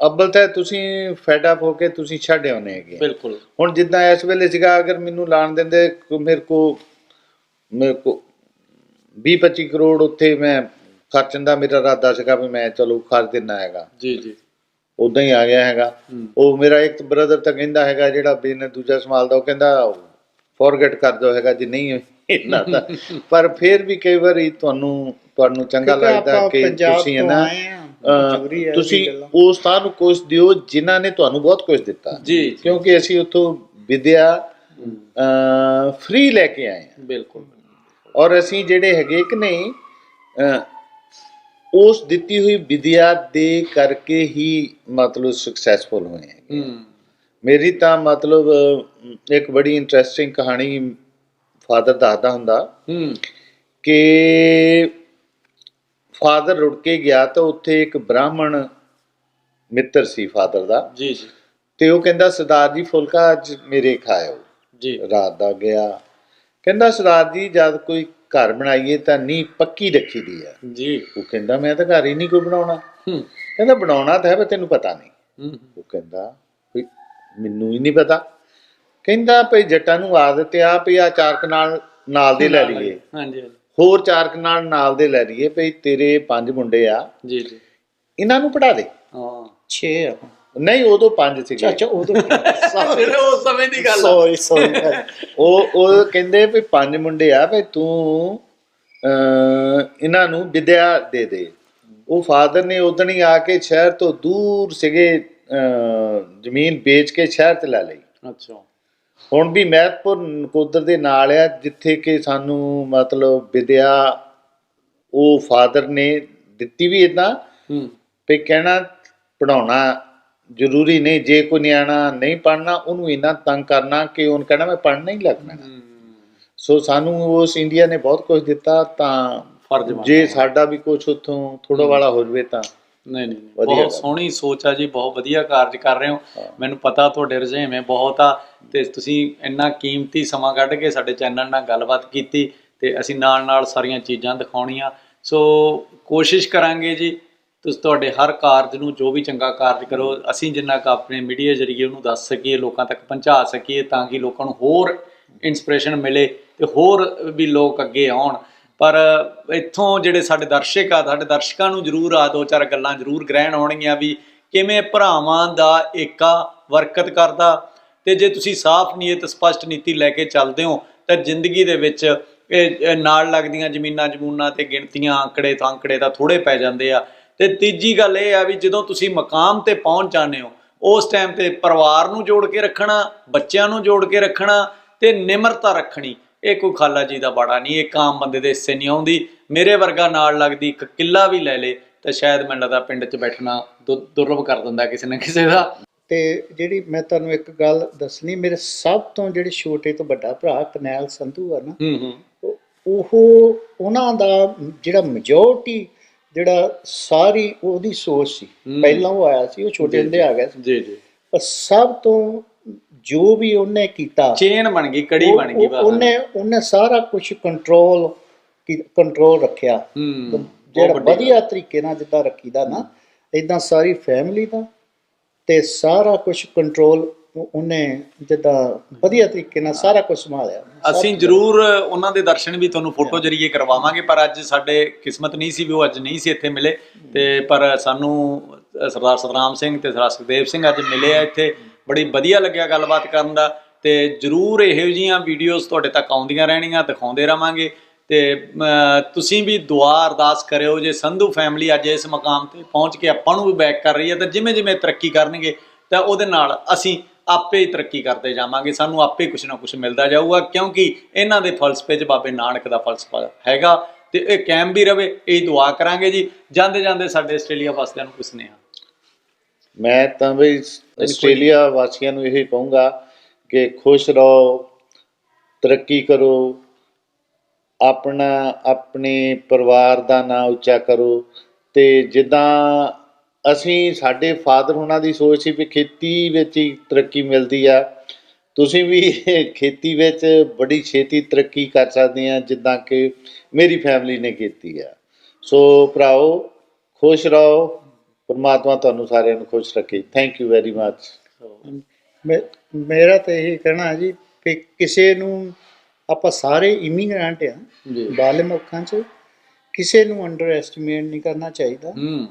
ਅੱਬਲ ਤਾਂ ਤੁਸੀਂ ਫੈਡ ਅਪ ਹੋ ਕੇ ਤੁਸੀਂ ਛੱਡ ਆਉਨੇ ਹੈਗੇ ਬਿਲਕੁਲ ਹੁਣ ਜਿੱਦਾਂ ਇਸ ਵੇਲੇ ਸੀਗਾ ਅਗਰ ਮੈਨੂੰ ਲਾਣ ਦਿੰਦੇ ਕੋ- ਮੇਰੇ ਕੋ ਮੇਰੇ ਕੋ 20 25 ਕਰੋੜ ਉੱਥੇ ਮੈਂ ਖਰਚਣ ਦਾ ਮੇਰਾ ਇਰਾਦਾ ਸੀਗਾ ਵੀ ਮੈਂ ਚਲੋ ਖਰਚ ਦੇਣਾ ਹੈਗਾ। ਜੀ ਜੀ। ਉਦਾਂ ਹੀ ਆ ਗਿਆ ਹੈਗਾ। ਉਹ ਮੇਰਾ ਇੱਕ ਬ੍ਰਦਰ ਤਾਂ ਕਹਿੰਦਾ ਹੈਗਾ ਜਿਹੜਾ ਬਿਜ਼ਨਸ ਦੂਜਾ ਸੰਭਾਲਦਾ ਉਹ ਕਹਿੰਦਾ ਫੋਰਗੇਟ ਕਰ ਦੋ ਹੈਗਾ ਜੀ ਨਹੀਂ ਇਹਨਾਂ ਦਾ। ਪਰ ਫਿਰ ਵੀ ਕਈ ਵਾਰੀ ਤੁਹਾਨੂੰ ਤੁਹਾਨੂੰ ਚੰਗਾ ਲੱਗਦਾ ਕਿ ਤੁਸੀਂ ਤੋਂ ਨਾ ਤੁਸੀਂ। ਉਸ ਥਾਂ ਨੂੰ ਕੁਝ ਦਿਓ ਜਿਨ੍ਹਾਂ ਨੇ ਤੁਹਾਨੂੰ ਬਹੁਤ ਕੁਝ ਦਿੱਤਾ। ਜੀ ਕਿਉਂਕਿ ਅਸੀਂ ਉੱਥੋਂ ਵਿਦਿਆ ਫ੍ਰੀ ਲੈ ਕੇ ਆਏ ਹਾਂ। ਬਿਲਕੁਲ ਔਰ ਅਸੀਂ ਜਿਹੜੇ ਹੈਗੇ ਕਿ ਨਹੀਂ ਉਸ ਦਿੱਤੀ ਹੋਈ ਵਿਦਿਆ ਦੇ ਕਰਕੇ ਹੀ ਮਤਲਬ ਸਕਸੈਸਫੁਲ ਹੋਏ ਹੈ। ਮੇਰੀ ਤਾਂ ਮਤਲਬ ਇੱਕ ਬੜੀ ਇੰਟਰਸਟਿੰਗ ਕਹਾਣੀ ਫਾਦਰ ਦੱਸਦਾ ਹੁੰਦਾ ਕਿ ਫਾਦਰ ਰੁੜ ਕੇ ਗਿਆ ਤਾਂ ਉੱਥੇ ਇੱਕ ਬ੍ਰਾਹਮਣ ਮਿੱਤਰ ਸੀ ਫਾਦਰ ਦਾ। ਜੀ ਜੀ। ਤੇ ਉਹ ਕਹਿੰਦਾ ਸਰਦਾਰ ਜੀ ਫੁਲਕਾ ਅੱਜ ਮੇਰੇ ਖਾਇਓ। ਜੀ। ਰਾਤ ਦਾ ਗਿਆ। ਕਹਿੰਦਾ ਸਰਦਾਰ ਜੀ ਜਦ ਕੋਈ ਘਰ ਬਣਾਈਏ ਤਾਂ ਨੀ ਪੱਕੀ ਰੱਖੀ ਦੀ ਆ। ਜੀ। ਉਹ ਕਹਿੰਦਾ ਮੈਂ ਤਾਂ ਘਰ ਹੀ ਨਹੀਂ ਕੋਈ ਬਣਾਉਣਾ। ਹੂੰ। ਕਹਿੰਦਾ ਬਣਾਉਣਾ ਤਾਂ ਹੈ ਪਰ ਤੈਨੂੰ ਪਤਾ ਨਹੀਂ ਹੂੰ। ਉਹ ਕਹਿੰਦਾ ਵੀ ਮੈਨੂੰ ਹੀ ਨਹੀਂ ਪਤਾ। ਕਹਿੰਦਾ ਭਈ ਜੱਟਾਂ ਨੂੰ ਆਦਤ ਆ ਵੀ ਆ ਚਾਰ ਕਨਾਲ ਨਾਲ ਦੇ ਲੈ ਲਈਏ। ਹਾਂਜੀ ਹਾਂਜੀ। ਹੋਰ ਚਾਰ ਕਨਾਲ ਨਾਲ ਦੇ ਲੈ ਲਈਏ ਭਈ ਤੇਰੇ ਪੰਜ ਮੁੰਡੇ ਆ। ਜੀ ਜੀ। ਇਹਨਾਂ ਨੂੰ ਪੜਾ ਦੇ। ਹਾਂ। 6 ਆ। ਨਹੀਂ ਉਦੋਂ ਪੰਜ ਸੀਗੇ। ਚਾਚਾ ਉਦੋਂ ਫਿਰ ਉਸ ਸਮੇਂ ਦੀ ਗੱਲ। ਸੌਰੀ ਸੌਰੀ ਉਹ ਉਹ ਕਹਿੰਦੇ ਵੀ ਪੰਜ ਮੁੰਡੇ ਆ ਵੀ ਤੂੰ ਇਹਨਾਂ ਨੂੰ ਵਿਦਿਆ ਦੇ ਦੇ। ਉਹ ਫਾਦਰ ਨੇ ਉਦਣ ਹੀ ਆ ਕੇ ਸ਼ਹਿਰ ਤੋਂ ਦੂਰ ਸੀਗੇ ਜ਼ਮੀਨ ਵੇਚ ਕੇ ਸ਼ਹਿਰ ਤੇ ਲੈ ਲਈ। ਅੱਛਾ। ਹੁਣ ਵੀ ਮਹਿਤਪੁਰ ਨਕੋਦਰ ਦੇ ਨਾਲ ਆ ਜਿੱਥੇ ਕਿ ਸਾਨੂੰ ਮਤਲਬ ਵਿਦਿਆ ਉਹ ਫਾਦਰ ਨੇ ਦਿੱਤੀ ਵੀ ਇਦਾਂ ਹੂੰ। ਵੀ ਕਹਿਣਾ ਪੜਾਉਣਾ ਜ਼ਰੂਰੀ ਨਹੀਂ ਜੇ ਕੋਈ ਨਿਆਣਾ ਨਹੀਂ ਪੜਨਾ ਉਹਨੂੰ ਇੰਨਾ ਤੰਗ ਕਰਨਾ ਕਿ ਉਹਨ ਕਹਿਣਾ ਮੈਂ ਪੜਨਾ ਹੀ ਲੱਗਣਾ। ਸੋ ਸਾਨੂੰ ਉਸ ਇੰਡੀਆ ਨੇ ਬਹੁਤ ਕੁਝ ਦਿੱਤਾ ਤਾਂ ਫਰਜ਼ ਜੇ ਸਾਡਾ ਵੀ ਕੁਝ ਉਥੋਂ ਥੋੜਾ ਵਾਲਾ ਹੋ ਜਵੇ ਤਾਂ ਨਹੀਂ ਨਹੀਂ ਬਹੁਤ। ਸੋਹਣੀ ਸੋਚ ਆ ਜੀ ਬਹੁਤ ਵਧੀਆ ਕਾਰਜ ਕਰ ਰਹੇ ਹੋ। ਮੈਨੂੰ ਪਤਾ ਤੁਹਾਡੇ ਰੁਝੇਵੇਂ ਬਹੁਤ ਆ ਤੇ ਤੁਸੀਂ ਇੰਨਾ ਕੀਮਤੀ ਸਮਾਂ ਕੱਢ ਕੇ ਸਾਡੇ ਚੈਨਲ ਨਾਲ ਗੱਲਬਾਤ ਕੀਤੀ ਤੇ ਅਸੀਂ ਨਾਲ ਨਾਲ ਸਾਰੀਆਂ ਚੀਜ਼ਾਂ ਦਿਖਾਉਣੀਆਂ। ਸੋ ਕੋਸ਼ਿਸ਼ ਕਰਾਂਗੇ ਜੀ ਤੁਸੀਂ ਤੁਹਾਡੇ ਹਰ ਕਾਰਜ ਨੂੰ ਜੋ ਵੀ ਚੰਗਾ ਕਾਰਜ ਕਰੋ, ਅਸੀਂ ਜਿੰਨਾ ਕੁ ਆਪਣੇ ਮੀਡੀਆ ਜਰੀਏ ਉਹਨੂੰ ਦੱਸ ਸਕੀਏ, ਲੋਕਾਂ ਤੱਕ ਪਹੁੰਚਾ ਸਕੀਏ ਤਾਂ ਕਿ ਲੋਕਾਂ ਨੂੰ ਹੋਰ ਇਨਸਪੀਰੇਸ਼ਨ ਮਿਲੇ ਤੇ ਹੋਰ ਵੀ ਲੋਕ ਅੱਗੇ ਆਉਣ। ਪਰ ਇੱਥੋਂ ਜਿਹੜੇ ਸਾਡੇ ਦਰਸ਼ਕ ਆ, ਸਾਡੇ ਦਰਸ਼ਕਾਂ ਨੂੰ ਜ਼ਰੂਰ ਆ ਦੋ ਚਾਰ ਗੱਲਾਂ ਜ਼ਰੂਰ ਗ੍ਰਹਿਣ ਹੋਣਗੀਆਂ ਵੀ ਕਿਵੇਂ ਭਰਾਵਾਂ ਦਾ ਏਕਾ ਵਰਕਤ ਕਰਦਾ ਤੇ ਜੇ ਤੁਸੀਂ ਸਾਫ਼ ਨੀਅਤ, ਸਪਸ਼ਟ ਨੀਤੀ ਲੈ ਕੇ ਚੱਲਦੇ ਹੋ ਤਾਂ ਜ਼ਿੰਦਗੀ ਦੇ ਵਿੱਚ ਨਾਲ ਲੱਗਦੀਆਂ ਜ਼ਮੀਨਾਂ ਜਮੂਨਾਂ ਤੇ ਗਿਣਤੀਆਂ ਅੰਕੜੇ ਤਾਂ ਅੰਕੜੇ ਤਾਂ ਥੋੜੇ ਪੈ ਜਾਂਦੇ ਆ। ਤੇ ਤੀਜੀ ਗੱਲ ਇਹ ਆ ਵੀ ਜਦੋਂ ਤੁਸੀਂ ਮਕਾਮ ਤੇ ਪਹੁੰਚ ਜਾਂਦੇ ਹੋ ਉਸ ਟਾਈਮ ਤੇ ਪਰਿਵਾਰ ਨੂੰ ਜੋੜ ਕੇ ਰੱਖਣਾ ਬੱਚਿਆਂ ਨੂੰ ਜੋੜ ਕੇ ਰੱਖਣਾ ਤੇ ਨਿਮਰਤਾ ਰੱਖਣੀ ਇਹ ਕੋਈ ਖਾਲਾ ਜੀ ਦਾ ਬਾੜਾ ਨਹੀਂ ਇਹ ਆਮ ਬੰਦੇ ਦੇ ਹਿੱਸੇ ਨਹੀਂ ਆਉਂਦੀ। ਮੇਰੇ ਵਰਗਾ ਨਾਲ ਲੱਗਦੀ ਇੱਕ ਕਿੱਲਾ ਵੀ ਲੈ ਲੇ ਤਾਂ ਸ਼ਾਇਦ ਮੈਨੂੰ ਲੱਗਦਾ ਪਿੰਡ 'ਚ ਬੈਠਣਾ ਦੁਰਲਭ ਕਰ ਦਿੰਦਾ ਕਿਸੇ ਨਾ ਕਿਸੇ ਦਾ। ਤੇ ਜਿਹੜੀ ਮੈਂ ਤੁਹਾਨੂੰ ਇੱਕ ਗੱਲ ਦੱਸਣੀ ਮੇਰੇ ਸਭ ਤੋਂ ਜਿਹੜੇ ਛੋਟੇ ਤੋਂ ਵੱਡਾ ਭਰਾ ਕਨੈਲ ਸੰਧੂ ਆ ਨਾ ਹੂੰ ਹੂੰ। ਉਹ ਉਹਨਾਂ ਦਾ ਜਿਹੜਾ ਮੈਜੋਰਟੀ ਜਿਹੜਾ ਸਾਰੀ ਉਹਦੀ ਸੋਚ ਸੀ। ਪਹਿਲਾਂ ਉਹ ਆਇਆ ਸੀ ਉਹ ਛੋਟੇ ਹੁੰਦੇ ਆ ਗਿਆ ਸੀ। ਜੀ ਜੀ। ਪਰ ਸਭ ਤੋਂ ਜੋ ਵੀ ਉਹਨੇ ਕੀਤਾ ਚੇਨ ਬਣ ਗਈ ਕੜੀ ਬਣ ਗਈ ਬਾਹਰ ਉਹਨੇ ਉਹਨੇ ਸਾਰਾ ਕੁਝ ਕੰਟਰੋਲ ਕੰਟਰੋਲ ਰੱਖਿਆ। ਜਿਹੜਾ ਵਧੀਆ ਤਰੀਕੇ ਨਾਲ ਜਿੱਦਾਂ ਰੱਖੀਦਾ ਨਾ ਇਦਾਂ ਸਾਰੀ ਫੈਮਿਲੀ ਦਾ ਤੇ ਸਾਰਾ ਕੁਝ ਕੰਟਰੋਲ ਉਹਨੇ ਜਿੱਦਾਂ ਵਧੀਆ ਤਰੀਕੇ ਨਾਲ ਸਾਰਾ ਕੁਝ ਸੰਭਾਲਿਆ। ਅਸੀਂ ਜ਼ਰੂਰ ਉਹਨਾਂ ਦੇ ਦਰਸ਼ਨ ਵੀ ਤੁਹਾਨੂੰ ਫੋਟੋ ਜਰੀਏ ਕਰਵਾਵਾਂਗੇ ਪਰ ਅੱਜ ਸਾਡੇ ਕਿਸਮਤ ਨਹੀਂ ਸੀ ਵੀ ਉਹ ਅੱਜ ਨਹੀਂ ਸੀ ਇੱਥੇ ਮਿਲੇ। ਤੇ ਪਰ ਸਾਨੂੰ ਸਰਦਾਰ ਸਤਨਾਮ ਸਿੰਘ ਤੇ ਸਰਦਾਰ ਸੁਖਦੇਵ ਸਿੰਘ ਅੱਜ ਮਿਲੇ ਆ ਇੱਥੇ। ਬੜੀ ਵਧੀਆ ਲੱਗਿਆ ਗੱਲਬਾਤ ਕਰਨ ਦਾ। ਤੇ ਜ਼ਰੂਰ ਇਹੋ ਜਿਹੀਆਂ ਵੀਡੀਓਜ਼ ਤੁਹਾਡੇ ਤੱਕ ਆਉਂਦੀਆਂ ਰਹਿਣੀਆਂ ਦਿਖਾਉਂਦੇ ਰਵਾਂਗੇ। ਤੇ ਤੁਸੀਂ ਵੀ ਦੁਆ ਅਰਦਾਸ ਕਰਿਓ ਜੇ ਸੰਧੂ ਫੈਮਿਲੀ ਅੱਜ ਇਸ ਮਕਾਮ ਤੇ ਪਹੁੰਚ ਕੇ ਆਪਾਂ ਨੂੰ ਵੀ ਬੈਕ ਕਰ ਰਹੀ ਹੈ ਤਾਂ ਜਿਵੇਂ ਜਿਵੇਂ ਤਰੱਕੀ ਕਰਨਗੇ ਤਾਂ ਉਹਦੇ ਨਾਲ ਅਸੀਂ ਆਪੇ ਹੀ ਤਰੱਕੀ ਕਰਦੇ ਜਾਵਾਂਗੇ ਸਾਨੂੰ ਆਪੇ ਕੁਝ ਨਾ ਕੁਝ ਮਿਲਦਾ ਜਾਊਗਾ ਕਿਉਂਕਿ ਇਹਨਾਂ ਦੇ ਫਲਸਫੇ 'ਚ ਬਾਬੇ ਨਾਨਕ ਦਾ ਫਲਸਫਾ ਹੈਗਾ ਤੇ ਇਹ ਕਾਇਮ ਵੀ ਰਵੇ ਇਹ ਦੁਆ ਕਰਾਂਗੇ ਜੀ ਜਾਂਦੇ ਜਾਂਦੇ ਸਾਡੇ ਆਸਟ੍ਰੇਲੀਆ ਵਾਸੀਆਂ ਨੂੰ ਕੁਛ ਨੇ ਮੈਂ ਤਾਂ ਵੀ ਆਸਟ੍ਰੇਲੀਆ ਵਾਸੀਆਂ ਨੂੰ ਇਹ ਕਹੂੰਗਾ ਕਿ ਖੁਸ਼ ਰਹੋ ਤਰੱਕੀ ਕਰੋ ਆਪਣਾ ਆਪਣੇ ਪਰਿਵਾਰ ਦਾ ਨਾਂ ਉੱਚਾ ਕਰੋ ਤੇ ਜਿੱਦਾਂ ਅਸੀਂ ਸਾਡੇ ਫਾਦਰ ਉਹਨਾਂ ਦੀ ਸੋਚ ਸੀ ਵੀ ਖੇਤੀ ਵਿੱਚ ਹੀ ਤਰੱਕੀ ਮਿਲਦੀ ਆ। ਤੁਸੀਂ ਵੀ ਖੇਤੀ ਵਿੱਚ ਬੜੀ ਛੇਤੀ ਤਰੱਕੀ ਕਰ ਸਕਦੇ ਆ ਜਿੱਦਾਂ ਕਿ ਮੇਰੀ ਫੈਮਿਲੀ ਨੇ ਕੀਤੀ ਆ। ਸੋ ਭਰਾਓ ਖੁਸ਼ ਰਹੋ। ਪਰਮਾਤਮਾ ਤੁਹਾਨੂੰ ਸਾਰਿਆਂ ਨੂੰ ਖੁਸ਼ ਰੱਖੇ। ਥੈਂਕ ਯੂ ਵੈਰੀ ਮੱਚ ਮੇਰਾ ਤਾਂ ਇਹ ਕਹਿਣਾ ਜੀ ਕਿ ਕਿਸੇ ਨੂੰ ਆਪਾਂ ਸਾਰੇ ਇਮੀਗ੍ਰੈਂਟ ਆ ਬਾਹਰਲੇ ਮੁਲਕਾਂ 'ਚ ਕਿਸੇ ਨੂੰ ਅੰਡਰ ਐਸਟੀਮੇਟ ਨਹੀਂ ਕਰਨਾ ਚਾਹੀਦਾ। ਹੂੰ।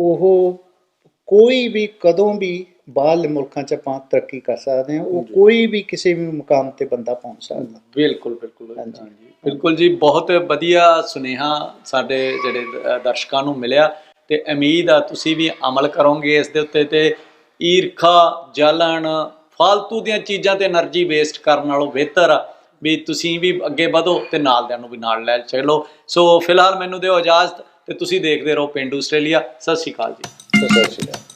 ਉਹ ਕੋਈ ਵੀ ਕਦੋਂ ਵੀ ਬਾਹਰਲੇ ਮੁਲਕਾਂ 'ਚ ਆਪਾਂ ਤਰੱਕੀ ਕਰ ਸਕਦੇ ਹਾਂ ਉਹ ਕੋਈ ਵੀ ਕਿਸੇ ਵੀ ਮੁਕਾਮ ਤੇ ਬੰਦਾ ਪਹੁੰਚ ਸਕਦਾ। ਬਿਲਕੁਲ ਬਿਲਕੁਲ। ਬਿਲਕੁਲ ਜੀ ਬਹੁਤ ਵਧੀਆ ਸੁਨੇਹਾ ਸਾਡੇ ਜਿਹੜੇ ਦਰਸ਼ਕਾਂ ਨੂੰ ਮਿਲਿਆ ਤੇ ਉਮੀਦ ਆ ਤੁਸੀਂ ਵੀ ਅਮਲ ਕਰੋਗੇ ਇਸ ਦੇ ਉੱਤੇ ਤੇ ਈਰਖਾ ਜਲਣ ਫਾਲਤੂ ਦੀਆਂ ਚੀਜ਼ਾਂ ਤੇ એનર્ਜੀ ਵੇਸਟ ਕਰਨ ਨਾਲੋਂ ਬਿਹਤਰ ਆ ਵੀ ਤੁਸੀਂ ਵੀ ਅੱਗੇ ਵਧੋ ਤੇ ਨਾਲ ਦਿਆਂ ਨੂੰ ਵੀ ਨਾਲ ਲੈ ਚਲੋ। ਸੋ ਫਿਲਹਾਲ ਮੈਨੂੰ ਦਿਓ ਇਜਾਜ਼ਤ। ਤੇ ਤੁਸੀਂ ਦੇਖਦੇ ਰਹੋ ਪਿੰਡੂ ਆਸਟ੍ਰੇਲੀਆ। ਸਤਿ ਸ਼੍ਰੀ ਅਕਾਲ ਜੀ। ਸਤਿ ਸ਼੍ਰੀ ਅਕਾਲ।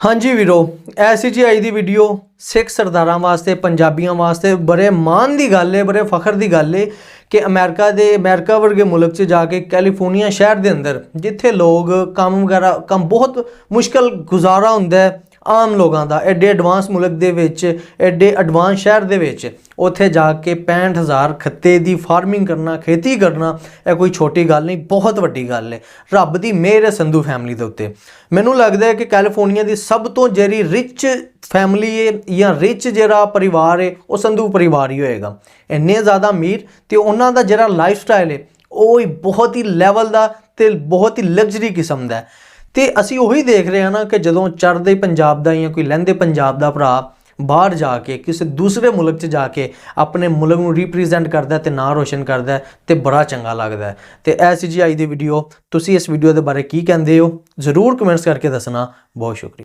ਹਾਂਜੀ ਵੀਰੋ ਐਸੀ ਜੀ ਆਈ ਦੀ ਵੀਡੀਓ ਸਿੱਖ ਸਰਦਾਰਾਂ ਵਾਸਤੇ, ਪੰਜਾਬੀਆਂ ਵਾਸਤੇ ਬੜੇ ਮਾਣ ਦੀ ਗੱਲ ਹੈ ਬੜੇ ਫਖਰ ਦੀ ਗੱਲ ਹੈ ਕਿ ਅਮਰੀਕਾ ਦੇ, ਅਮਰੀਕਾ ਵਰਗੇ ਮੁਲਕ 'ਚ ਜਾ ਕੇ ਕੈਲੀਫੋਰਨੀਆ ਸ਼ਹਿਰ ਦੇ ਅੰਦਰ, ਜਿੱਥੇ ਲੋਕ ਕੰਮ ਵਗੈਰਾ, ਕੰਮ ਬਹੁਤ ਮੁਸ਼ਕਲ ਗੁਜ਼ਾਰਾ ਹੁੰਦਾ ਹੈ ਆਮ ਲੋਕਾਂ ਦਾ ਐਡੇ ਐਡਵਾਂਸ ਮੁਲਕ ਦੇ ਵਿੱਚ, ਐਡੇ ਐਡਵਾਂਸ ਸ਼ਹਿਰ ਦੇ ਵਿੱਚ, ਉੱਥੇ ਜਾ ਕੇ 65000 ਖੱਤੇ ਦੀ ਫਾਰਮਿੰਗ ਕਰਨਾ, ਖੇਤੀ ਕਰਨਾ, ਇਹ ਕੋਈ ਛੋਟੀ ਗੱਲ ਨਹੀਂ, ਬਹੁਤ ਵੱਡੀ ਗੱਲ ਹੈ। ਰੱਬ ਦੀ ਮਿਹਰ ਹੈ ਸੰਧੂ ਫੈਮਿਲੀ ਦੇ ਉੱਤੇ। ਮੈਨੂੰ ਲੱਗਦਾ ਹੈ ਕਿ ਕੈਲੀਫੋਰਨੀਆ ਦੀ ਸਭ ਤੋਂ ਜਿਹੜੀ ਰਿਚ ਫੈਮਿਲੀ ਹੈ ਜਾਂ ਰਿਚ ਜਿਹੜਾ ਪਰਿਵਾਰ ਹੈ, ਉਹ ਸੰਧੂ ਪਰਿਵਾਰ ਹੀ ਹੋਏਗਾ। ਇੰਨੇ ਜ਼ਿਆਦਾ ਅਮੀਰ ਤੇ ਉਹਨਾਂ ਦਾ ਜਿਹੜਾ ਲਾਈਫ ਸਟਾਈਲ ਹੈ, ਉਹ ਬਹੁਤ ਹੀ ਲੈਵਲ ਦਾ ਤੇ ਬਹੁਤ ਹੀ ਲਗਜ਼ਰੀ ਕਿਸਮ ਦਾ ਹੈ। ਤੇ ਅਸੀਂ ਉਹੀ ਦੇਖ ਰਹੇ ਹਾਂ ਨਾ ਕਿ ਜਦੋਂ ਚੜ੍ਹਦੇ ਪੰਜਾਬ ਦਾ ਜਾਂ ਕੋਈ ਲਹਿੰਦੇ ਪੰਜਾਬ ਦਾ ਭਰਾ ਬਾਹਰ ਜਾ ਕੇ, ਕਿਸੇ ਦੂਸਰੇ ਮੁਲਕ 'ਚ ਜਾ ਕੇ ਆਪਣੇ ਮੁਲਕ ਨੂੰ ਰਿਪਰੈਜ਼ੈਂਟ ਕਰਦਾ ਹੈ ਤੇ ਨਾਂ ਰੋਸ਼ਨ ਕਰਦਾ ਹੈ ਤੇ ਬੜਾ ਚੰਗਾ ਲੱਗਦਾ ਹੈ। ਤੇ ਐਸੀ ਜੀ ਆਈ ਦੀ ਵੀਡੀਓ ਤੁਸੀਂ ਇਸ ਵੀਡੀਓ ਦੇ ਬਾਰੇ ਕੀ ਕਹਿੰਦੇ ਹੋ? ਜ਼ਰੂਰ ਕਮੈਂਟਸ ਕਰਕੇ ਦੱਸਣਾ। ਬਹੁਤ ਸ਼ੁਕਰੀਆ।